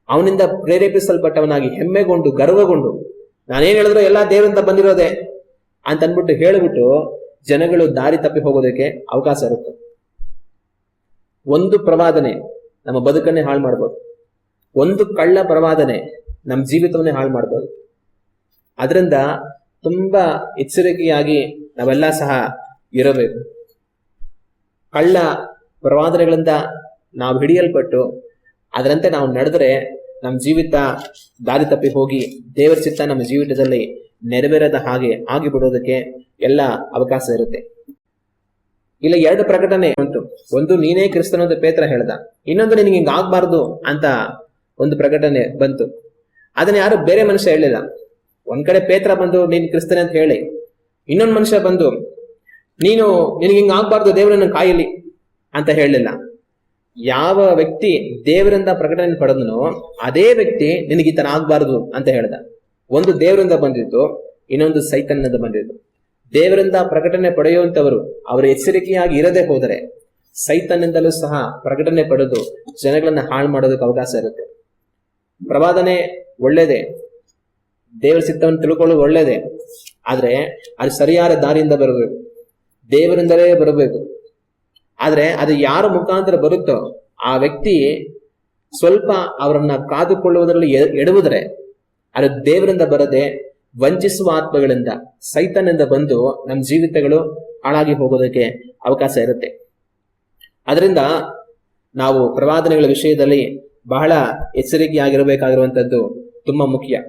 ಅವನಿಂದ ಪ್ರೇರೇಪಿಸಲ್ಪಟ್ಟವನಾಗಿ ಹೆಮ್ಮೆಗೊಂಡು, ಗರ್ವಗೊಂಡು, ನಾನೇನ್ ಹೇಳಿದ್ರು ಎಲ್ಲಾ ದೇವರಿಂದ ಬಂದಿರೋದೆ ಅಂತ ಅನ್ಬಿಟ್ಟು ಹೇಳಿಬಿಟ್ಟು ಜನಗಳು ದಾರಿ ತಪ್ಪಿ ಹೋಗೋದಕ್ಕೆ ಅವಕಾಶ ಇರುತ್ತೆ. ಒಂದು ಪ್ರವಾದನೆ ನಮ್ಮ ಬದುಕನ್ನೇ ಹಾಳು ಮಾಡ್ಬೋದು. ಒಂದು ಕಳ್ಳ ಪ್ರವಾದನೆ ನಮ್ಮ ಜೀವಿತವನ್ನೇ ಹಾಳು ಮಾಡ್ಬೋದು. ಅದರಿಂದ ತುಂಬಾ ಎಚ್ಚರಿಕೆಯಾಗಿ ನಾವೆಲ್ಲ ಸಹ ಇರಬೇಕು. ಕಳ್ಳ ಪ್ರವಾದನೆಗಳಿಂದ ನಾವು ಹಿಡಿಯಲ್ಪಟ್ಟು ಅದರಂತೆ ನಾವು ನಡೆದರೆ ನಮ್ಮ ಜೀವಿತ ದಾರಿ ತಪ್ಪಿ ಹೋಗಿ ದೇವರ ಚಿತ್ತ ನಮ್ಮ ಜೀವಿತದಲ್ಲಿ ನೆರವೇರದ ಹಾಗೆ ಆಗಿಬಿಡೋದಕ್ಕೆ ಎಲ್ಲ ಅವಕಾಶ ಇರುತ್ತೆ. ಇಲ್ಲ ಎರಡು ಪ್ರಕಟಣೆ ಉಂಟು. ಒಂದು, ನೀನೇ ಕ್ರಿಸ್ತನಂತ ಪೇತ್ರ ಹೇಳ್ದ. ಇನ್ನೊಂದು, ನಿನಗೆ ಹಿಂಗಾಗಬಾರ್ದು ಅಂತ ಒಂದು ಪ್ರಕಟಣೆ ಬಂತು. ಅದನ್ನ ಯಾರು ಬೇರೆ ಮನುಷ್ಯ ಹೇಳಿಲ್ಲ. ಒಂದ್ ಕಡೆ ಪೇತ್ರ ಬಂದು ನೀನ್ ಕ್ರಿಸ್ತನೆ ಅಂತ ಹೇಳಿ, ಇನ್ನೊಂದು ಮನುಷ್ಯ ಬಂದು, ನೀನು ನಿನಗೆ ಹಿಂಗ ಆಗ್ಬಾರ್ದು ದೇವರನ್ನ ಕಾಯಲಿ ಅಂತ ಹೇಳಲಿಲ್ಲ. ಯಾವ ವ್ಯಕ್ತಿ ದೇವರಿಂದ ಪ್ರಕಟಣೆ ಪಡೆದನೋ ಅದೇ ವ್ಯಕ್ತಿ ನಿನಗೆ ಈತನ ಆಗ್ಬಾರ್ದು ಅಂತ ಹೇಳ್ದ. ಒಂದು ದೇವರಿಂದ ಬಂದಿತ್ತು ಇನ್ನೊಂದು ಸೈತನ್ಯದ ಬಂದಿತ್ತು ದೇವರಿಂದ ಪ್ರಕಟಣೆ ಪಡೆಯುವಂತವರು ಅವರು ಎಚ್ಚರಿಕೆಯಾಗಿ ಇರದೆ ಹೋದರೆ ಸೈತನ್ಯದಲ್ಲೂ ಸಹ ಪ್ರಕಟಣೆ ಪಡೆದು ಜನಗಳನ್ನ ಹಾಳು ಮಾಡೋದಕ್ಕೆ ಅವಕಾಶ ಇರುತ್ತೆ. ಪ್ರವಾದನೆ ಒಳ್ಳೇದೇ ದೇವರ ಸಿದ್ಧವನ್ನು ತಿಳ್ಕೊಳ್ಳೋದು ಒಳ್ಳೇದೇ. ಆದ್ರೆ ಅದು ಸರಿಯಾದ ದಾರಿಯಿಂದ ಬರಬೇಕು. ದೇವರಿಂದಲೇ ಬರಬೇಕು. ಆದ್ರೆ ಅದು ಯಾರ ಮುಖಾಂತರ ಬರುತ್ತೋ ಆ ವ್ಯಕ್ತಿ ಸ್ವಲ್ಪ ಅವರನ್ನ ಕಾದುಕೊಳ್ಳುವುದರಲ್ಲಿ ಎಡುವುದರೆ ಅದು ದೇವರಿಂದ ಬರದೆ ವಂಚಿಸುವ ಆತ್ಮಗಳಿಂದ, ಸೈತನಿಂದ ಬಂದು ನಮ್ಮ ಜೀವಿತಗಳು ಹಾಳಾಗಿ ಹೋಗೋದಕ್ಕೆ ಅವಕಾಶ ಇರುತ್ತೆ. ಅದರಿಂದ ನಾವು ಪ್ರವಾದನೆಗಳ ವಿಷಯದಲ್ಲಿ ಬಹಳ ಎಚ್ಚರಿಕೆಯಾಗಿರಬೇಕಾಗಿರುವಂತದ್ದು ತುಂಬಾ ಮುಖ್ಯ.